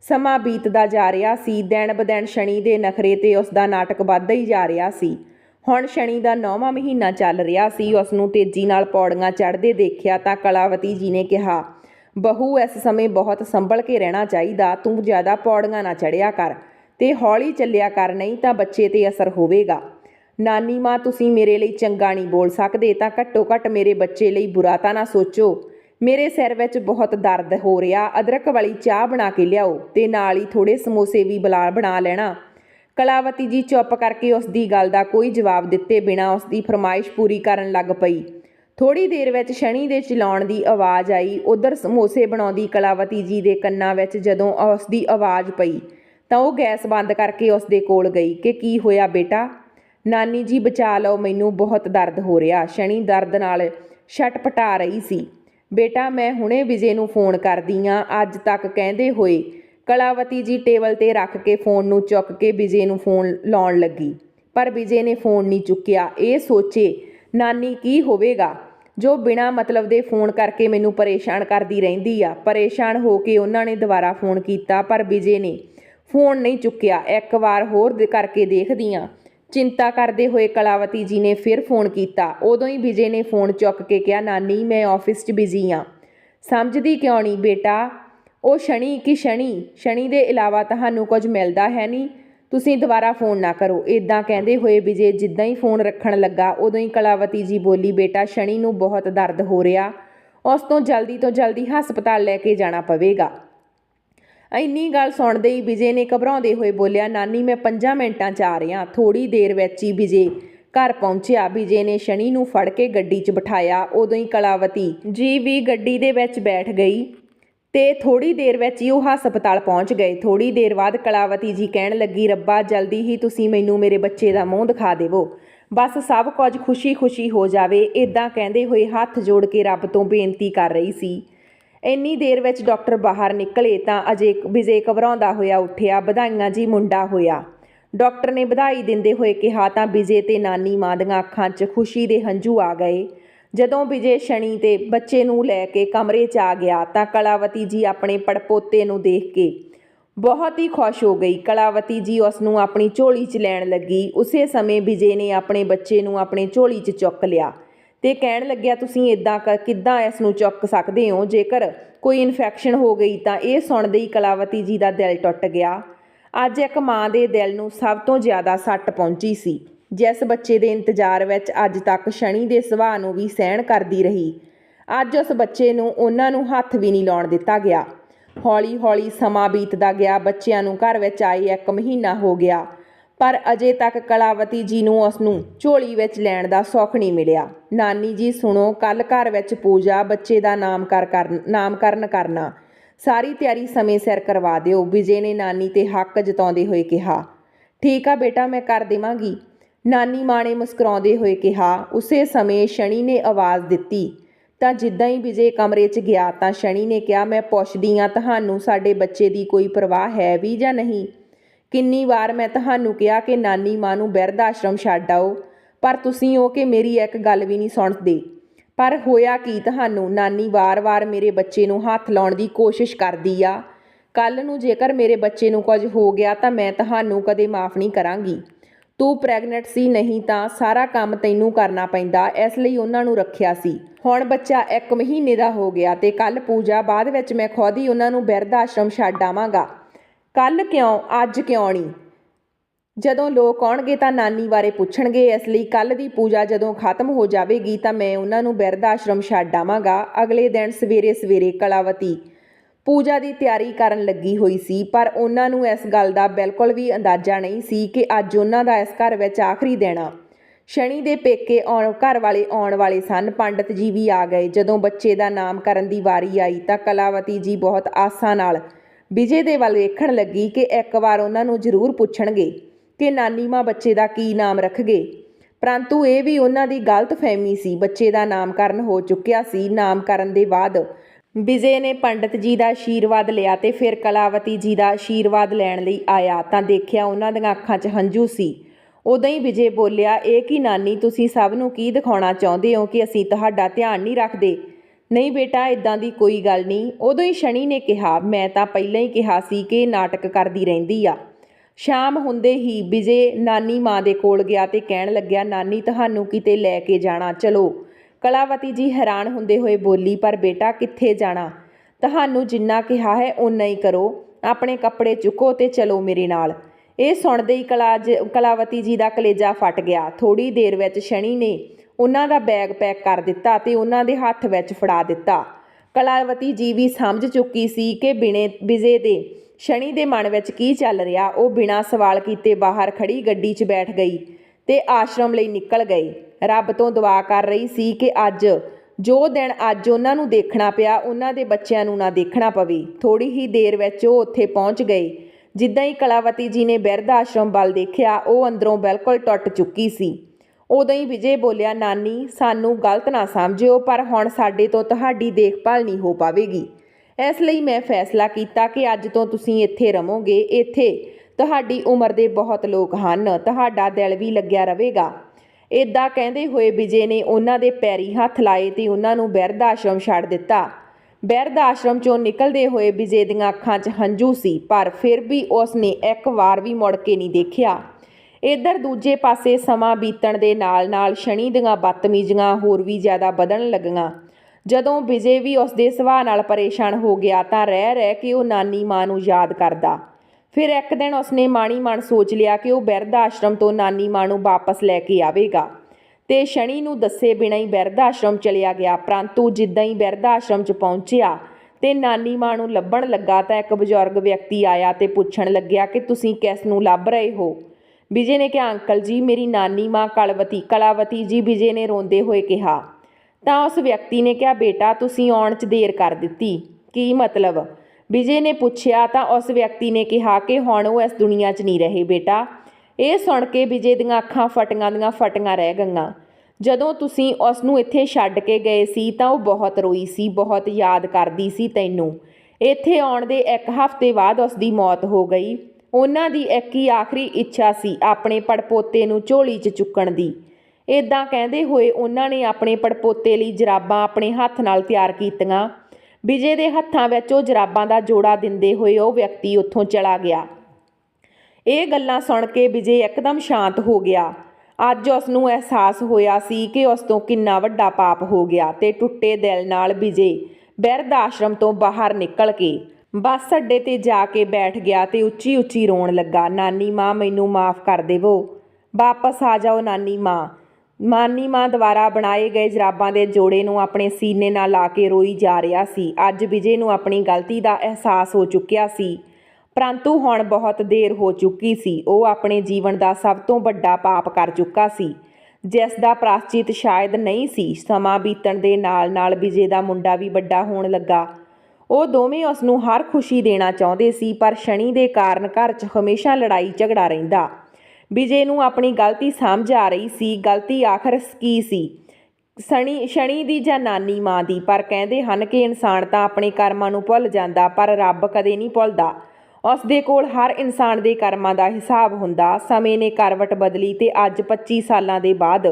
ਸਮਾਂ ਬੀਤਦਾ ਜਾ ਰਿਹਾ ਸੀ ਦਿਨ ਬਦਿਨ ਸ਼ਨੀ ਦੇ ਨਖਰੇ ਤੇ ਉਸ ਦਾ ਨਾਟਕ ਵੱਧਦਾ ਹੀ ਜਾ ਰਿਹਾ ਸੀ। ਹੁਣ ਸ਼ਨੀ ਦਾ ਨੌਵਾਂ ਮਹੀਨਾ ਚੱਲ ਰਿਹਾ ਸੀ ਉਸ ਨੂੰ ਤੇਜ਼ੀ ਨਾਲ ਪੌੜੀਆਂ ਚੜ੍ਹਦੇ ਦੇਖਿਆ ਤਾਂ ਕਲਾਵਤੀ ਜੀ ਨੇ ਕਿਹਾ, ਬਹੂ, ਇਸ ਸਮੇਂ ਬਹੁਤ ਸੰਭਲ ਕੇ ਰਹਿਣਾ ਚਾਹੀਦਾ, ਤੂੰ ਜ਼ਿਆਦਾ ਪੌੜੀਆਂ ਨਾ ਚੜਿਆ ਕਰ ਤੇ ਹੌਲੀ ਚੱਲਿਆ ਕਰ, ਨਹੀਂ ਤਾਂ ਬੱਚੇ ਤੇ ਅਸਰ ਹੋਵੇਗਾ। ਨਾਨੀ ਮਾਂ, ਤੁਸੀਂ ਮੇਰੇ ਲਈ ਚੰਗਾ ਨਹੀਂ ਬੋਲ ਸਕਦੇ, ਤਾਂ ਘੱਟੋ ਘੱਟ ਮੇਰੇ ਬੱਚੇ ਲਈ ਬੁਰਾ ਤਾਂ ਨਾ ਸੋਚੋ। ਮੇਰੇ ਸਿਰ ਵਿੱਚ ਬਹੁਤ ਦਰਦ ਹੋ ਰਿਹਾ, ਅਦਰਕ ਵਾਲੀ ਚਾਹ ਬਣਾ ਕੇ ਲਿਆਓ ਤੇ ਨਾਲ ਹੀ ਥੋੜੇ ਸਮੋਸੇ ਵੀ ਬਲਾ, ਬਣਾ ਲੈਣਾ। ਕਲਾਵਤੀ ਜੀ ਚੁੱਪ ਕਰਕੇ ਉਸ ਦੀ ਗੱਲ ਦਾ ਕੋਈ ਜਵਾਬ ਦਿੱਤੇ ਬਿਨਾ ਉਸ ਦੀ ਫਰਮਾਇਸ਼ ਪੂਰੀ ਕਰਨ ਲੱਗ ਪਈ। ਥੋੜੀ ਦੇਰ ਵਿੱਚ ਸ਼ਨੀ ਦੇ ਚਲਾਉਣ ਦੀ ਆਵਾਜ਼ ਆਈ। ਉਧਰ ਸਮੋਸੇ ਬਣਾਉਂਦੀ ਕਲਾਵਤੀ ਜੀ ਦੇ ਕੰਨਾਂ ਵਿੱਚ ਜਦੋਂ ਉਸ ਦੀ ਆਵਾਜ਼ ਪਈ, ਤਾਂ ਉਹ ਗੈਸ ਬੰਦ ਕਰਕੇ ਉਸ ਦੇ ਕੋਲ ਗਈ ਕਿ ਕੀ ਹੋਇਆ ਬੇਟਾ? ਨਾਨੀ ਜੀ ਬਚਾ ਲਓ, ਮੈਨੂੰ ਬਹੁਤ ਦਰਦ ਹੋ ਰਿਹਾ। ਸ਼ਨੀ ਦਰਦ ਨਾਲ ਛਟਪਟਾ ਰਹੀ ਸੀ। ਬੇਟਾ, ਮੈਂ ਹੁਣੇ ਵਿਜੇ ਨੂੰ ਫੋਨ ਕਰਦੀ ਆਂ। ਅੱਜ ਤੱਕ ਕਹਿੰਦੇ ਹੋਏ ਕਲਾਵਤੀ ਜੀ ਟੇਬਲ ਤੇ ਰੱਖ ਕੇ ਫੋਨ ਨੂੰ ਚੁੱਕ ਕੇ ਵਿਜੇ ਨੂੰ ਫੋਨ ਲਾਉਣ ਲੱਗੀ। ਪਰ ਵਿਜੇ ਨੇ ਫੋਨ ਨਹੀਂ ਚੁੱਕਿਆ। ਇਹ ਸੋਚੇ, ਨਾਨੀ, ਕੀ ਹੋਵੇਗਾ? ਜੋ ਬਿਨਾ ਮਤਲਬ ਦੇ ਫੋਨ ਕਰਕੇ ਮੈਨੂੰ ਪਰੇਸ਼ਾਨ ਕਰਦੀ ਰਹਿੰਦੀ ਆ। ਪਰੇਸ਼ਾਨ ਹੋ ਕੇ ਉਹਨਾਂ ਨੇ ਦੁਬਾਰਾ ਫੋਨ ਕੀਤਾ, ਪਰ ਵਿਜੇ ਨੇ ਫੋਨ ਨਹੀਂ ਚੁੱਕਿਆ। ਇੱਕ ਵਾਰ ਹੋਰ ਕਰਕੇ ਦੇਖਦੀ ਆਂ। ਚਿੰਤਾ ਕਰਦੇ ਹੋਏ ਕਲਾਵਤੀ ਜੀ ਨੇ ਫਿਰ ਫੋਨ ਕੀਤਾ। ਉਦੋਂ ਹੀ ਵਿਜੇ ਨੇ ਫੋਨ ਚੁੱਕ ਕੇ ਕਿਹਾ, ਨਾਨੀ, ਮੈਂ ਆਫਿਸ 'ਚ ਬਿਜ਼ੀ ਆਂ। ਸਮਝਦੀ ਕਿਉਂ ਨਹੀਂ ਬੇਟਾ? ਉਹ ਸ਼ਨੀ ਕਿ ਸ਼ਨੀ ਸ਼ਨੀ ਦੇ ਇਲਾਵਾ ਤੁਹਾਨੂੰ ਕੁਝ ਮਿਲਦਾ ਹੈ ਨਹੀਂ ਤੁਸੀਂ ਦੁਬਾਰਾ ਫੋਨ ਨਾ ਕਰੋ। ਇਦਾਂ ਕਹਿੰਦੇ ਹੋਏ ਵਿਜੇ ਜਿੱਦਾਂ ਹੀ ਫੋਨ ਰੱਖਣ ਲੱਗਾ, ਉਦੋਂ ਹੀ ਕਲਾਵਤੀ ਜੀ ਬੋਲੀ, ਬੇਟਾ ਸ਼ਨੀ ਨੂੰ ਬਹੁਤ ਦਰਦ ਹੋ ਰਿਹਾ। ਉਸ ਤੋਂ ਜਲਦੀ ਤੋਂ ਜਲਦੀ ਹਸਪਤਾਲ ਲੈ ਕੇ ਜਾਣਾ ਪਵੇਗਾ। ਇੰਨੀ ਗੱਲ ਸੁਣਦੇ ਹੀ ਵਿਜੇ ਨੇ ਘਬਰਾਉਂਦੇ ਹੋਏ ਬੋਲਿਆ, ਨਾਨੀ, ਮੈਂ 5 ਮਿੰਟਾਂ 'ਚ ਆ ਰਿਹਾ। ਥੋੜੀ ਦੇਰ ਵਿੱਚ ਹੀ ਵਿਜੇ ਘਰ ਪਹੁੰਚਿਆ। ਵਿਜੇ ਨੇ ਸ਼ਨੀ ਨੂੰ ਫੜ ਕੇ ਗੱਡੀ 'ਚ ਬਿਠਾਇਆ। ਉਦੋਂ ਹੀ ਕਲਾਵਤੀ ਜੀ ਵੀ ਗੱਡੀ ਦੇ ਵਿੱਚ ਬੈਠ ਗਈ ਤੇ ਥੋੜੀ ਦੇਰ ਵਿੱਚ ਹੀ ਉਹ ਹਸਪਤਾਲ ਪਹੁੰਚ ਗਏ। ਥੋੜੀ ਦੇਰ ਬਾਅਦ ਕਲਾਵਤੀ ਜੀ ਕਹਿਣ ਲੱਗੀ, ਰੱਬਾ, ਜਲਦੀ ਹੀ ਤੁਸੀਂ ਮੈਨੂੰ ਮੇਰੇ ਬੱਚੇ ਦਾ ਮੂੰਹ ਦਿਖਾ ਦੇਵੋ। ਬਸ ਸਭ ਕੁਝ ਖੁਸ਼ੀ-ਖੁਸ਼ੀ ਹੋ ਜਾਵੇ। ਇਦਾਂ ਕਹਿੰਦੇ ਹੋਏ ਹੱਥ ਜੋੜ ਕੇ ਰੱਬ ਤੋਂ ਬੇਨਤੀ ਕਰ ਰਹੀ ਸੀ। ਇੰਨੀ ਦੇਰ ਵਿੱਚ ਡਾਕਟਰ ਬਾਹਰ ਨਿਕਲੇ ਤਾਂ ਅਜੇ ਵਿਜੇ ਘਬਰਾਉਂਦਾ ਹੋਇਆ ਉੱਠਿਆ, ਵਧਾਈਆਂ ਜੀ ਮੁੰਡਾ ਹੋਇਆ। ਡਾਕਟਰ ਨੇ ਵਧਾਈ ਦਿੰਦੇ ਹੋਏ ਕਿਹਾ ਤਾਂ ਵਿਜੇ ਤੇ ਨਾਨੀ ਮਾਂ ਦੀਆਂ ਅੱਖਾਂ 'ਚ ਖੁਸ਼ੀ ਦੇ ਹੰਝੂ ਆ ਗਏ। ਜਦੋਂ ਵਿਜੇ ਸ਼ਨੀ ਤੇ ਬੱਚੇ ਨੂੰ ਲੈ ਕੇ ਕਮਰੇ 'ਚ ਆ ਗਿਆ ਤਾਂ ਕਲਾਵਤੀ ਜੀ ਆਪਣੇ ਪੜਪੋਤੇ ਨੂੰ ਦੇਖ ਕੇ ਬਹੁਤ ਹੀ ਖੁਸ਼ ਹੋ ਗਈ। ਕਲਾਵਤੀ ਜੀ ਉਸ ਨੂੰ ਆਪਣੀ ਝੋਲੀ 'ਚ ਲੈਣ ਲੱਗੀ। ਉਸੇ ਸਮੇਂ ਵਿਜੇ ਨੇ ਆਪਣੇ ਬੱਚੇ ਨੂੰ ਆਪਣੇ ਝੋਲੀ 'ਚ ਚੁੱਕ ਲਿਆ। ਤੇ ਕਹਿਣ ਲੱਗਿਆ, ਤੁਸੀਂ ਇਦਾਂ ਕਿੱਦਾਂ ਇਸ ਨੂੰ ਚੁੱਕ ਸਕਦੇ ਹੋ? ਜੇਕਰ ਕੋਈ ਇਨਫੈਕਸ਼ਨ ਹੋ ਗਈ ਤਾਂ ਇਹ ਸੁਣਦੇ ਹੀ ਕਲਾਵਤੀ ਜੀ ਦਾ ਦਿਲ ਟੁੱਟ ਗਿਆ। ਅੱਜ ਇੱਕ ਮਾਂ ਦੇ ਦਿਲ ਨੂੰ ਸਭ ਤੋਂ ਜ਼ਿਆਦਾ ਸੱਟ ਪਹੁੰਚੀ ਸੀ, ਜਿਸ ਬੱਚੇ ਦੇ ਇੰਤਜ਼ਾਰ ਵਿੱਚ ਅੱਜ ਤੱਕ ਸ਼ਨੀ ਦੇ ਸੁਭਾਅ ਨੂੰ ਵੀ ਸਹਿਣ ਕਰਦੀ ਰਹੀ। ਅੱਜ ਉਸ ਬੱਚੇ ਨੂੰ ਉਹਨਾਂ ਨੂੰ ਹੱਥ ਵੀ ਨਹੀਂ ਲਾਉਣ ਦਿੱਤਾ ਗਿਆ। ਹੌਲੀ-ਹੌਲੀ ਸਮਾਂ ਬੀਤਦਾ ਗਿਆ, ਬੱਚਿਆਂ ਨੂੰ ਘਰ ਵਿੱਚ ਆਏ ਇੱਕ ਮਹੀਨਾ ਹੋ ਗਿਆ। ਪਰ ਅਜੇ ਤੱਕ ਕਲਾਵਤੀ ਜੀ ਨੂੰ ਉਸ ਨੂੰ ਝੋਲੀ ਵਿੱਚ ਲੈਣ ਦਾ ਸੌਖ ਨਹੀਂ ਮਿਲਿਆ। ਨਾਨੀ ਜੀ, ਸੁਣੋ ਕੱਲ ਘਰ ਵਿੱਚ ਪੂਜਾ, ਬੱਚੇ ਦਾ ਨਾਮਕਰ ਕਰਨ, ਨਾਮਕਰਨ ਕਰਨਾ। ਸਾਰੀ ਤਿਆਰੀ ਸਮੇਂ ਸਿਰ ਕਰਵਾ ਦਿਓ, ਵਿਜੇ ਨੇ ਨਾਨੀ ਤੇ ਹੱਕ ਜਤਾਉਂਦੇ ਹੋਏ ਕਿਹਾ। ਠੀਕ ਆ ਬੇਟਾ, ਮੈਂ ਕਰ ਦੇਵਾਂਗੀ। ਨਾਨੀ ਮਾਂ ਨੇ ਮੁਸਕਰਾਉਂਦੇ ਹੋਏ ਕਿਹਾ, ਉਸੇ ਸਮੇਂ ਸ਼ਨੀ ਨੇ ਆਵਾਜ਼ ਦਿੱਤੀ। ਤਾਂ ਜਿੱਦਾਂ ਹੀ ਵਿਜੇ ਕਮਰੇ 'ਚ ਗਿਆ ਤਾਂ ਸ਼ਨੀ ਨੇ ਕਿਹਾ, ਮੈਂ ਪੁੱਛਦੀ ਆ, ਤੁਹਾਨੂੰ ਸਾਡੇ ਬੱਚੇ ਦੀ ਕੋਈ ਪਰਵਾਹ ਹੈ ਵੀ ਜਾਂ ਨਹੀਂ? ਕਿੰਨੀ ਵਾਰ ਮੈਂ ਤੁਹਾਨੂੰ ਕਿਹਾ ਕਿ ਨਾਨੀ ਮਾਂ ਨੂੰ ਬਿਰਧ ਆਸ਼ਰਮ ਛੱਡ ਆਓ, ਪਰ ਤੁਸੀਂ ਉਹ ਕਿ ਮੇਰੀ ਇੱਕ ਗੱਲ ਵੀ ਨਹੀਂ ਸੁਣਦੇ। ਪਰ ਹੋਇਆ ਕੀ ਤੁਹਾਨੂੰ? ਨਾਨੀ ਵਾਰ-ਵਾਰ ਮੇਰੇ ਬੱਚੇ ਨੂੰ ਹੱਥ ਲਾਉਣ ਦੀ ਕੋਸ਼ਿਸ਼ ਕਰਦੀ ਆ। ਕੱਲ ਨੂੰ ਜੇਕਰ ਮੇਰੇ ਬੱਚੇ ਨੂੰ ਕੁਝ ਹੋ ਗਿਆ ਤਾਂ ਮੈਂ ਤੁਹਾਨੂੰ ਕਦੇ ਮਾਫ ਨਹੀਂ ਕਰਾਂਗੀ। ਤੂੰ ਪ੍ਰੈਗਨੈਂਟ ਸੀ ਨਹੀਂ ਤਾਂ ਸਾਰਾ ਕੰਮ ਤੈਨੂੰ ਕਰਨਾ ਪੈਂਦਾ, ਇਸ ਲਈ ਉਹਨਾਂ ਨੂੰ ਰੱਖਿਆ ਸੀ। ਹੁਣ ਬੱਚਾ 1 ਮਹੀਨੇ ਦਾ ਹੋ ਗਿਆ ਤੇ ਕੱਲ ਪੂਜਾ ਬਾਅਦ ਵਿੱਚ ਮੈਂ ਖੁਦ ਹੀ ਉਹਨਾਂ ਨੂੰ ਬਿਰਧ ਆਸ਼ਰਮ ਛੱਡ ਆਵਾਂਗਾ। ਕੱਲ ਕਿਉਂ, ਅੱਜ ਕਿਉਂ ਨਹੀਂ ਜਦੋਂ ਲੋਕ ਆਉਣਗੇ ਤਾਂ ਨਾਨੀ ਬਾਰੇ ਪੁੱਛਣਗੇ, ਇਸ ਲਈ ਕੱਲ ਦੀ ਪੂਜਾ ਜਦੋਂ ਖਤਮ ਹੋ ਜਾਵੇਗੀ ਤਾਂ ਮੈਂ ਉਹਨਾਂ ਨੂੰ ਬਿਰਧ ਆਸ਼ਰਮ ਛੱਡ ਆਵਾਂਗਾ। ਅਗਲੇ ਦਿਨ ਸਵੇਰੇ ਸਵੇਰੇ ਕਲਾਵਤੀ ਪੂਜਾ ਦੀ ਤਿਆਰੀ ਕਰਨ ਲੱਗੀ ਹੋਈ ਸੀ, ਪਰ ਉਹਨਾਂ ਨੂੰ ਇਸ ਗੱਲ ਦਾ ਬਿਲਕੁਲ ਵੀ ਅੰਦਾਜ਼ਾ ਨਹੀਂ ਸੀ ਕਿ ਅੱਜ ਉਹਨਾਂ ਦਾ ਇਸ ਘਰ ਵਿੱਚ ਆਖਰੀ ਦਿਨ ਆ। ਸ਼ਨੀ ਦੇ ਪੇਕੇ ਆਉਣ, ਘਰ ਵਾਲੇ ਆਉਣ ਵਾਲੇ ਸਨ, ਪੰਡਤ ਜੀ ਵੀ ਆ ਗਏ। ਜਦੋਂ ਬੱਚੇ ਦਾ ਨਾਮ ਕਰਨ ਦੀ ਵਾਰੀ ਆਈ ਤਾਂ ਕਲਾਵਤੀ ਜੀ ਬਹੁਤ ਆਸਾਂ ਨਾਲ ਵਿਜੇ ਦੇ ਵੱਲ ਵੇਖਣ ਲੱਗੀ ਕਿ ਇੱਕ ਵਾਰ ਉਹਨਾਂ ਨੂੰ ਜ਼ਰੂਰ ਪੁੱਛਣਗੇ ਕਿ ਨਾਨੀ ਮਾਂ ਬੱਚੇ ਦਾ ਕੀ ਨਾਮ ਰੱਖਗੇ। ਪਰੰਤੂ ਇਹ ਵੀ ਉਹਨਾਂ ਦੀ ਗਲਤ ਫਹਿਮੀ ਸੀ। ਬੱਚੇ ਦਾ ਨਾਮਕਰਨ ਹੋ ਚੁੱਕਿਆ ਸੀ। ਨਾਮਕਰਨ ਦੇ ਬਾਅਦ ਵਿਜੇ ਨੇ ਪੰਡਤ ਜੀ ਦਾ ਆਸ਼ੀਰਵਾਦ ਲਿਆ ਤੇ ਫਿਰ ਕਲਾਵਤੀ ਜੀ ਦਾ ਆਸ਼ੀਰਵਾਦ ਲੈਣ ਲਈ ਆਇਆ ਤਾਂ ਦੇਖਿਆ ਉਹਨਾਂ ਦੀਆਂ ਅੱਖਾਂ 'ਚ ਹੰਝੂ ਸੀ। ਉਦੋਂ ਹੀ ਵਿਜੇ ਬੋਲਿਆ, ਇਹ ਕੀ ਨਾਨੀ, ਤੁਸੀਂ ਸਭ ਨੂੰ ਕੀ ਦਿਖਾਉਣਾ ਚਾਹੁੰਦੇ ਹੋ ਕਿ ਅਸੀਂ ਤੁਹਾਡਾ ਧਿਆਨ ਨਹੀਂ ਰੱਖਦੇ? ਨਹੀਂ ਬੇਟਾ ਇਦਾਂ ਦੀ ਕੋਈ ਗੱਲ ਨਹੀਂ। ਉਦੋਂ ਹੀ ਸ਼ਨੀ ਨੇ ਕਿਹਾ, ਮੈਂ ਤਾਂ ਪਹਿਲਾਂ ਹੀ ਕਿਹਾ ਸੀ ਕਿ ਨਾਟਕ ਕਰਦੀ ਰਹਿੰਦੀ ਆ। ਸ਼ਾਮ ਹੁੰਦੇ ਹੀ ਵਿਜੇ ਨਾਨੀ ਮਾਂ ਦੇ ਕੋਲ ਗਿਆ ਤੇ ਕਹਿਣ ਲੱਗਿਆ, ਨਾਨੀ, ਤੁਹਾਨੂੰ ਕਿਤੇ ਲੈ ਕੇ ਜਾਣਾ, ਚਲੋ। ਕਲਾਵਤੀ ਜੀ ਹੈਰਾਨ ਹੁੰਦੇ ਹੋਏ ਬੋਲੀ, ਪਰ ਬੇਟਾ, ਕਿੱਥੇ ਜਾਣਾ? ਤੁਹਾਨੂੰ ਜਿੰਨਾ ਕਿਹਾ ਹੈ, ਓਨਾ ਹੀ ਕਰੋ। ਆਪਣੇ ਕੱਪੜੇ ਚੁੱਕੋ ਤੇ ਚਲੋ ਮੇਰੇ ਨਾਲ। ਇਹ ਸੁਣਦੇ ਹੀ ਕਲਾਜ ਕਲਾਵਤੀ ਜੀ ਦਾ ਕਲੇਜਾ ਫਟ ਗਿਆ। ਥੋੜੀ ਦੇਰ ਵਿੱਚ ਸ਼ਨੀ ਨੇ ਉਹਨਾਂ ਦਾ ਬੈਗ ਪੈਕ ਕਰ ਦਿੱਤਾ ਤੇ ਉਹਨਾਂ ਦੇ ਹੱਥ ਵਿੱਚ ਫੜਾ ਦਿੱਤਾ। ਕਲਾਵਤੀ ਜੀ ਵੀ ਸਮਝ ਚੁੱਕੀ ਸੀ ਕਿ ਬਿਨੇ ਵਿਜੇ ਦੇ ਸ਼ਨੀ ਦੇ ਮਨ ਵਿੱਚ ਕੀ ਚੱਲ ਰਿਹਾ, ਉਹ ਬਿਨਾਂ ਸਵਾਲ ਕੀਤੇ ਬਾਹਰ ਖੜੀ ਗੱਡੀ 'ਚ ਬੈਠ ਗਈ ਤੇ ਆਸ਼ਰਮ ਲਈ ਨਿਕਲ ਗਈ। ਰੱਬ ਤੋਂ ਦੁਆ ਕਰ ਰਹੀ ਸੀ ਕਿ ਅੱਜ ਜੋ ਦਿਨ ਅੱਜ ਉਹਨਾਂ ਨੂੰ ਦੇਖਣਾ ਪਿਆ, ਉਹਨਾਂ ਦੇ ਬੱਚਿਆਂ ਨੂੰ ਨਾ ਦੇਖਣਾ ਪਵੇ। ਥੋੜੀ ਹੀ ਦੇਰ ਵਿੱਚ ਉਹ ਉੱਥੇ ਪਹੁੰਚ ਗਏ। ਜਿੱਦਾਂ ਹੀ ਕਲਾਵਤੀ ਜੀ ਨੇ ਬਿਰਧ ਆਸ਼ਰਮ ਵੱਲ ਦੇਖਿਆ, ਉਹ ਅੰਦਰੋਂ ਬਿਲਕੁਲ ਟੁੱਟ ਚੁੱਕੀ ਸੀ। ਉਦੋਂ ਹੀ ਵਿਜੇ ਬੋਲਿਆ, ਨਾਨੀ, ਸਾਨੂੰ ਗਲਤ ਨਾ ਸਮਝਿਓ, ਪਰ ਹੁਣ ਸਾਡੇ ਤੋਂ ਤੁਹਾਡੀ ਦੇਖਭਾਲ ਨਹੀਂ ਹੋ ਪਾਵੇਗੀ। ਇਸ ਲਈ ਮੈਂ ਫੈਸਲਾ ਕੀਤਾ ਕਿ ਅੱਜ ਤੋਂ ਤੁਸੀਂ ਇੱਥੇ ਰਹੋਗੇ ਇੱਥੇ ਤੁਹਾਡੀ ਉਮਰ ਦੇ ਬਹੁਤ ਲੋਕ ਹਨ। ਤੁਹਾਡਾ ਦਿਲ ਵੀ ਲੱਗਿਆ ਰਹੇਗਾ। ਇਦਾਂ ਕਹਿੰਦੇ ਹੋਏ ਵਿਜੇ ਨੇ ਉਹਨਾਂ ਦੇ ਪੈਰੀ ਹੱਥ ਲਾਏ ਤੇ ਉਹਨਾਂ ਨੂੰ ਬਿਰਧ ਆਸ਼ਰਮ ਛੱਡ ਦਿੱਤਾ। ਬਿਰਧ ਆਸ਼ਰਮ ਚੋਂ ਨਿਕਲਦੇ ਹੋਏ ਵਿਜੇ ਦੀਆਂ ਅੱਖਾਂ 'ਚ ਹੰਝੂ ਸੀ, ਪਰ ਫਿਰ ਵੀ ਉਸ ਨੇ ਇੱਕ ਵਾਰ ਵੀ ਮੁੜ ਕੇ ਨਹੀਂ ਦੇਖਿਆ। ਇੱਧਰ ਦੂਜੇ ਪਾਸੇ ਸਮਾਂ ਬੀਤਣ ਦੇ ਨਾਲ-ਨਾਲ ਸ਼ਨੀ ਦੀਆਂ ਬਦਤਮੀਜ਼ੀਆਂ ਹੋਰ ਵੀ ਜ਼ਿਆਦਾ ਵਧਣ ਲੱਗੀਆਂ। ਜਦੋਂ ਵਿਜੇ ਵੀ ਉਸ ਦੇ ਸੁਭਾਅ ਨਾਲ ਪਰੇਸ਼ਾਨ ਹੋ ਗਿਆ ਤਾਂ ਰਹਿ ਰਹਿ ਕੇ ਉਹ ਨਾਨੀ ਮਾਂ ਨੂੰ ਯਾਦ ਕਰਦਾ। ਫਿਰ ਇੱਕ ਦਿਨ ਉਸਨੇ ਮਾਣੀ ਮਨ ਸੋਚ ਲਿਆ ਕਿ ਉਹ ਬਿਰਧ ਆਸ਼ਰਮ ਤੋਂ ਨਾਨੀ ਮਾਂ ਨੂੰ ਵਾਪਸ ਲੈ ਕੇ ਆਵੇਗਾ। ਤੇ ਸ਼ਨੀ ਨੂੰ ਦੱਸੇ ਬਿਨਾਂ ਹੀ ਬਿਰਧ ਆਸ਼ਰਮ ਚਲਿਆ ਗਿਆ। ਪਰੰਤੂ ਜਿੱਦਾਂ ਹੀ ਬਿਰਧ ਆਸ਼ਰਮ 'ਚ ਪਹੁੰਚਿਆ ਤੇ ਨਾਨੀ ਮਾਂ ਨੂੰ ਲੱਭਣ ਲੱਗਾ ਤਾਂ ਇੱਕ ਬਜ਼ੁਰਗ ਵਿਅਕਤੀ ਆਇਆ ਤੇ ਪੁੱਛਣ ਲੱਗਿਆ ਕਿ ਤੁਸੀਂ ਕਿਸ ਨੂੰ ਲੱਭ ਰਹੇ ਹੋ? ਵਿਜੇ ਨੇ ਕਿਹਾ, ਅੰਕਲ ਜੀ, ਮੇਰੀ ਨਾਨੀ ਮਾਂ ਕਲਵਤੀ, ਕਲਾਵਤੀ ਜੀ ਵਿਜੇ ਨੇ ਰੋਂਦੇ ਹੋਏ ਕਿਹਾ। ਤਾਂ ਉਸ ਵਿਅਕਤੀ ਨੇ ਕਿਹਾ, ਬੇਟਾ, ਤੁਸੀਂ ਆਉਣ 'ਚ ਦੇਰ ਕਰ ਦਿੱਤੀ। ਕੀ ਮਤਲਬ? ਵਿਜੇ ਨੇ ਪੁੱਛਿਆ, ਤਾਂ ਉਸ ਵਿਅਕਤੀ ਨੇ ਕਿਹਾ ਕਿ ਹੁਣ ਉਹ ਇਸ ਦੁਨੀਆ 'ਚ ਨਹੀਂ ਰਹੇ, ਬੇਟਾ। ਇਹ ਸੁਣ ਕੇ ਵਿਜੇ ਦੀਆਂ ਅੱਖਾਂ ਫਟੀਆਂ ਦੀਆਂ ਫਟੀਆਂ ਰਹਿ ਗਈਆਂ। ਜਦੋਂ ਤੁਸੀਂ ਉਸ ਨੂੰ ਇੱਥੇ ਛੱਡ ਕੇ ਗਏ ਸੀ, ਤਾਂ ਉਹ ਬਹੁਤ ਰੋਈ ਸੀ, ਬਹੁਤ ਯਾਦ ਕਰਦੀ ਸੀ ਤੈਨੂੰ। ਇੱਥੇ ਆਉਣ ਦੇ ਇੱਕ ਹਫ਼ਤੇ ਬਾਅਦ ਉਸ ਦੀ ਮੌਤ ਹੋ ਗਈ। ਉਹਨਾਂ ਦੀ ਇੱਕ ਹੀ ਆਖਰੀ ਇੱਛਾ ਸੀ ਆਪਣੇ ਪੜਪੋਤੇ ਨੂੰ ਝੋਲੀ 'ਚ ਚੁੱਕਣ ਦੀ। ਇਦਾਂ ਕਹਿੰਦੇ ਹੋਏ ਉਹਨਾਂ ਨੇ ਆਪਣੇ ਪੜਪੋਤੇ ਲਈ ਜਰਾਬਾਂ ਆਪਣੇ ਹੱਥ ਨਾਲ ਤਿਆਰ ਕੀਤੀਆਂ। ਵਿਜੇ ਦੇ ਹੱਥਾਂ ਵਿੱਚ ਉਹ ਜਰਾਬਾਂ ਦਾ ਜੋੜਾ ਦਿੰਦੇ ਹੋਏ ਉਹ ਵਿਅਕਤੀ ਉੱਥੋਂ ਚਲਾ ਗਿਆ। ਇਹ ਗੱਲਾਂ ਸੁਣ ਕੇ ਵਿਜੇ ਇੱਕਦਮ ਸ਼ਾਂਤ ਹੋ ਗਿਆ। ਅੱਜ ਉਸ ਨੂੰ ਅਹਿਸਾਸ ਹੋਇਆ ਸੀ ਕਿ ਉਸ ਤੋਂ ਕਿੰਨਾ ਵੱਡਾ ਪਾਪ ਹੋ ਗਿਆ ਤੇ ਟੁੱਟੇ ਦਿਲ ਨਾਲ ਵਿਜੇ ਬਿਰਧ ਆਸ਼ਰਮ ਤੋਂ ਬਾਹਰ ਨਿਕਲ ਕੇ ਬੱਸ ਅੱਡੇ ਤੇ ਜਾ ਕੇ ਬੈਠ ਗਿਆ ਤੇ ਉੱਚੀ ਉੱਚੀ ਰੋਣ ਲੱਗਾ, ਨਾਨੀ ਮਾਂ, ਮੈਨੂੰ ਮਾਫ ਕਰ ਦੇਵੋ। ਵਾਪਸ ਆ ਜਾਓ ਨਾਨੀ ਮਾਂ। ਨਾਨੀ ਮਾਂ ਦੁਆਰਾ ਬਣਾਏ ਗਏ ਜਰਾਬਾਂ ਦੇ ਜੋੜੇ ਨੂੰ ਆਪਣੇ ਸੀਨੇ ਨਾਲ ਲਾ ਕੇ ਰੋਈ ਜਾ ਰਿਹਾ ਸੀ। ਅੱਜ ਵਿਜੇ ਨੂੰ ਆਪਣੀ ਗਲਤੀ ਦਾ ਅਹਿਸਾਸ ਹੋ ਚੁੱਕਿਆ ਸੀ। ਪਰੰਤੂ ਹੁਣ ਬਹੁਤ ਦੇਰ ਹੋ ਚੁੱਕੀ ਸੀ। ਉਹ ਆਪਣੇ ਜੀਵਨ ਦਾ ਸਭ ਤੋਂ ਵੱਡਾ ਪਾਪ ਕਰ ਚੁੱਕਾ ਸੀ, ਜਿਸ ਦਾ ਪ੍ਰਾਸ਼ਚਿਤ ਸ਼ਾਇਦ ਨਹੀਂ ਸੀ। ਸਮਾਂ ਬੀਤਣ ਦੇ ਨਾਲ-ਨਾਲ ਵਿਜੇ ਦਾ ਮੁੰਡਾ ਵੀ ਵੱਡਾ ਹੋਣ ਲੱਗਾ। ਉਹ ਦੋਵੇਂ ਉਸ ਨੂੰ ਹਰ ਖੁਸ਼ੀ ਦੇਣਾ ਚਾਹੁੰਦੇ ਸੀ, ਪਰ ਸ਼ਨੀ ਦੇ ਕਾਰਨ ਘਰ 'ਚ ਹਮੇਸ਼ਾ ਲੜਾਈ ਝਗੜਾ ਰਹਿੰਦਾ। ਵਿਜੇ ਨੂੰ ਆਪਣੀ ਗਲਤੀ ਸਮਝ ਆ ਰਹੀ ਸੀ, ਗਲਤੀ ਆਖਰ ਕੀ ਸੀ? ਸ਼ਨੀ ਸ਼ਨੀ ਦੀ ਜਾਂ ਨਾਨੀ ਮਾਂ ਦੀ, ਪਰ ਕਹਿੰਦੇ ਹਨ ਕਿ ਇਨਸਾਨ ਤਾਂ ਆਪਣੇ ਕਰਮਾਂ ਨੂੰ ਭੁੱਲ ਜਾਂਦਾ, ਪਰ ਰੱਬ ਕਦੇ ਨਹੀਂ ਭੁੱਲਦਾ। ਉਸ ਦੇ ਕੋਲ ਹਰ ਇਨਸਾਨ ਦੇ ਕਰਮਾਂ ਦਾ ਹਿਸਾਬ ਹੁੰਦਾ। ਸਮੇਂ ਨੇ ਕਰਵਟ ਬਦਲੀ ਤੇ ਅੱਜ 25 ਸਾਲਾਂ ਦੇ ਬਾਅਦ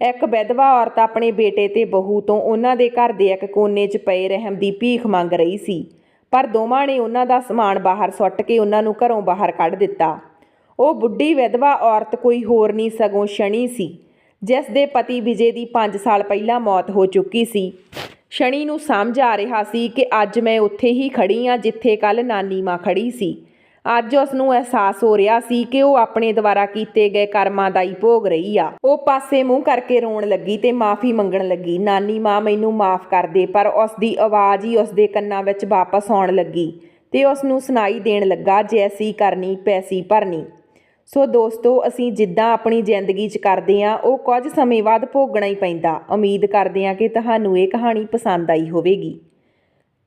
ਇੱਕ ਵਿਧਵਾ ਔਰਤ ਆਪਣੇ ਬੇਟੇ ਤੇ ਬਹੂ ਤੋਂ ਉਹਨਾਂ ਦੇ ਘਰ ਦੇ ਇੱਕ ਕੋਨੇ 'ਚ ਪਏ ਰਹਿਮ ਦੀ ਭੀਖ ਮੰਗ ਰਹੀ ਸੀ, ਪਰ ਦੋਵਾਂ ਨੇ ਉਹਨਾਂ ਦਾ ਸਮਾਨ ਬਾਹਰ ਸੁੱਟ ਕੇ ਉਹਨਾਂ ਨੂੰ ਘਰੋਂ ਬਾਹਰ ਕੱਢ ਦਿੱਤਾ। ਉਹ ਬੁੱਢੀ ਵਿਧਵਾ ਔਰਤ ਕੋਈ ਹੋਰ ਨਹੀਂ ਸਗੋਂ ਸ਼ਨੀ ਸੀ, ਜਿਸ ਦੇ ਪਤੀ ਵਿਜੇ ਦੀ 5 ਸਾਲ ਪਹਿਲਾਂ ਮੌਤ ਹੋ ਚੁੱਕੀ ਸੀ। ਸ਼ਨੀ ਨੂੰ ਸਮਝ ਆ ਰਿਹਾ ਸੀ ਕਿ ਅੱਜ ਮੈਂ ਉੱਥੇ ਹੀ ਖੜੀ ਆ ਜਿੱਥੇ ਕੱਲ ਨਾਨੀ ਮਾਂ ਖੜੀ ਸੀ। ਅੱਜ ਉਸ ਨੂੰ ਅਹਿਸਾਸ ਹੋ ਰਿਹਾ ਸੀ ਕਿ ਉਹ ਆਪਣੇ ਦੁਆਰਾ ਕੀਤੇ ਗਏ ਕਰਮਾਂ ਦਾ ਹੀ ਭੋਗ ਰਹੀ ਆ। ਉਹ ਪਾਸੇ ਮੂੰਹ ਕਰਕੇ ਰੋਣ ਲੱਗੀ ਤੇ ਮਾਫੀ ਮੰਗਣ ਲੱਗੀ। ਨਾਨੀ, ਮਾਂ ਮੈਨੂੰ ਮਾਫ ਕਰ ਦੇ, ਪਰ ਉਸ ਦੀ ਆਵਾਜ਼ ਹੀ ਉਸ ਦੇ ਕੰਨਾਂ ਵਿੱਚ ਵਾਪਸ ਆਉਣ ਲੱਗੀ ਤੇ ਉਸ ਨੂੰ ਸੁਣਾਈ ਦੇਣ ਲੱਗਾ, ਜੈਸੀ ਕਰਨੀ, ਪੈਸੀ ਭਰਨੀ। ਸੋ ਦੋਸਤੋ, ਅਸੀਂ ਜਿੱਦਾਂ ਆਪਣੀ ਜ਼ਿੰਦਗੀ 'ਚ ਕਰਦੇ ਆਂ, ਉਹ ਕੁਝ ਸਮੇਂ ਬਾਅਦ ਭੋਗਣਾ ਹੀ ਪੈਂਦਾ। ਉਮੀਦ ਕਰਦੇ ਆਂ ਕਿ ਤੁਹਾਨੂੰ ਇਹ ਕਹਾਣੀ ਪਸੰਦ ਆਈ ਹੋਵੇਗੀ।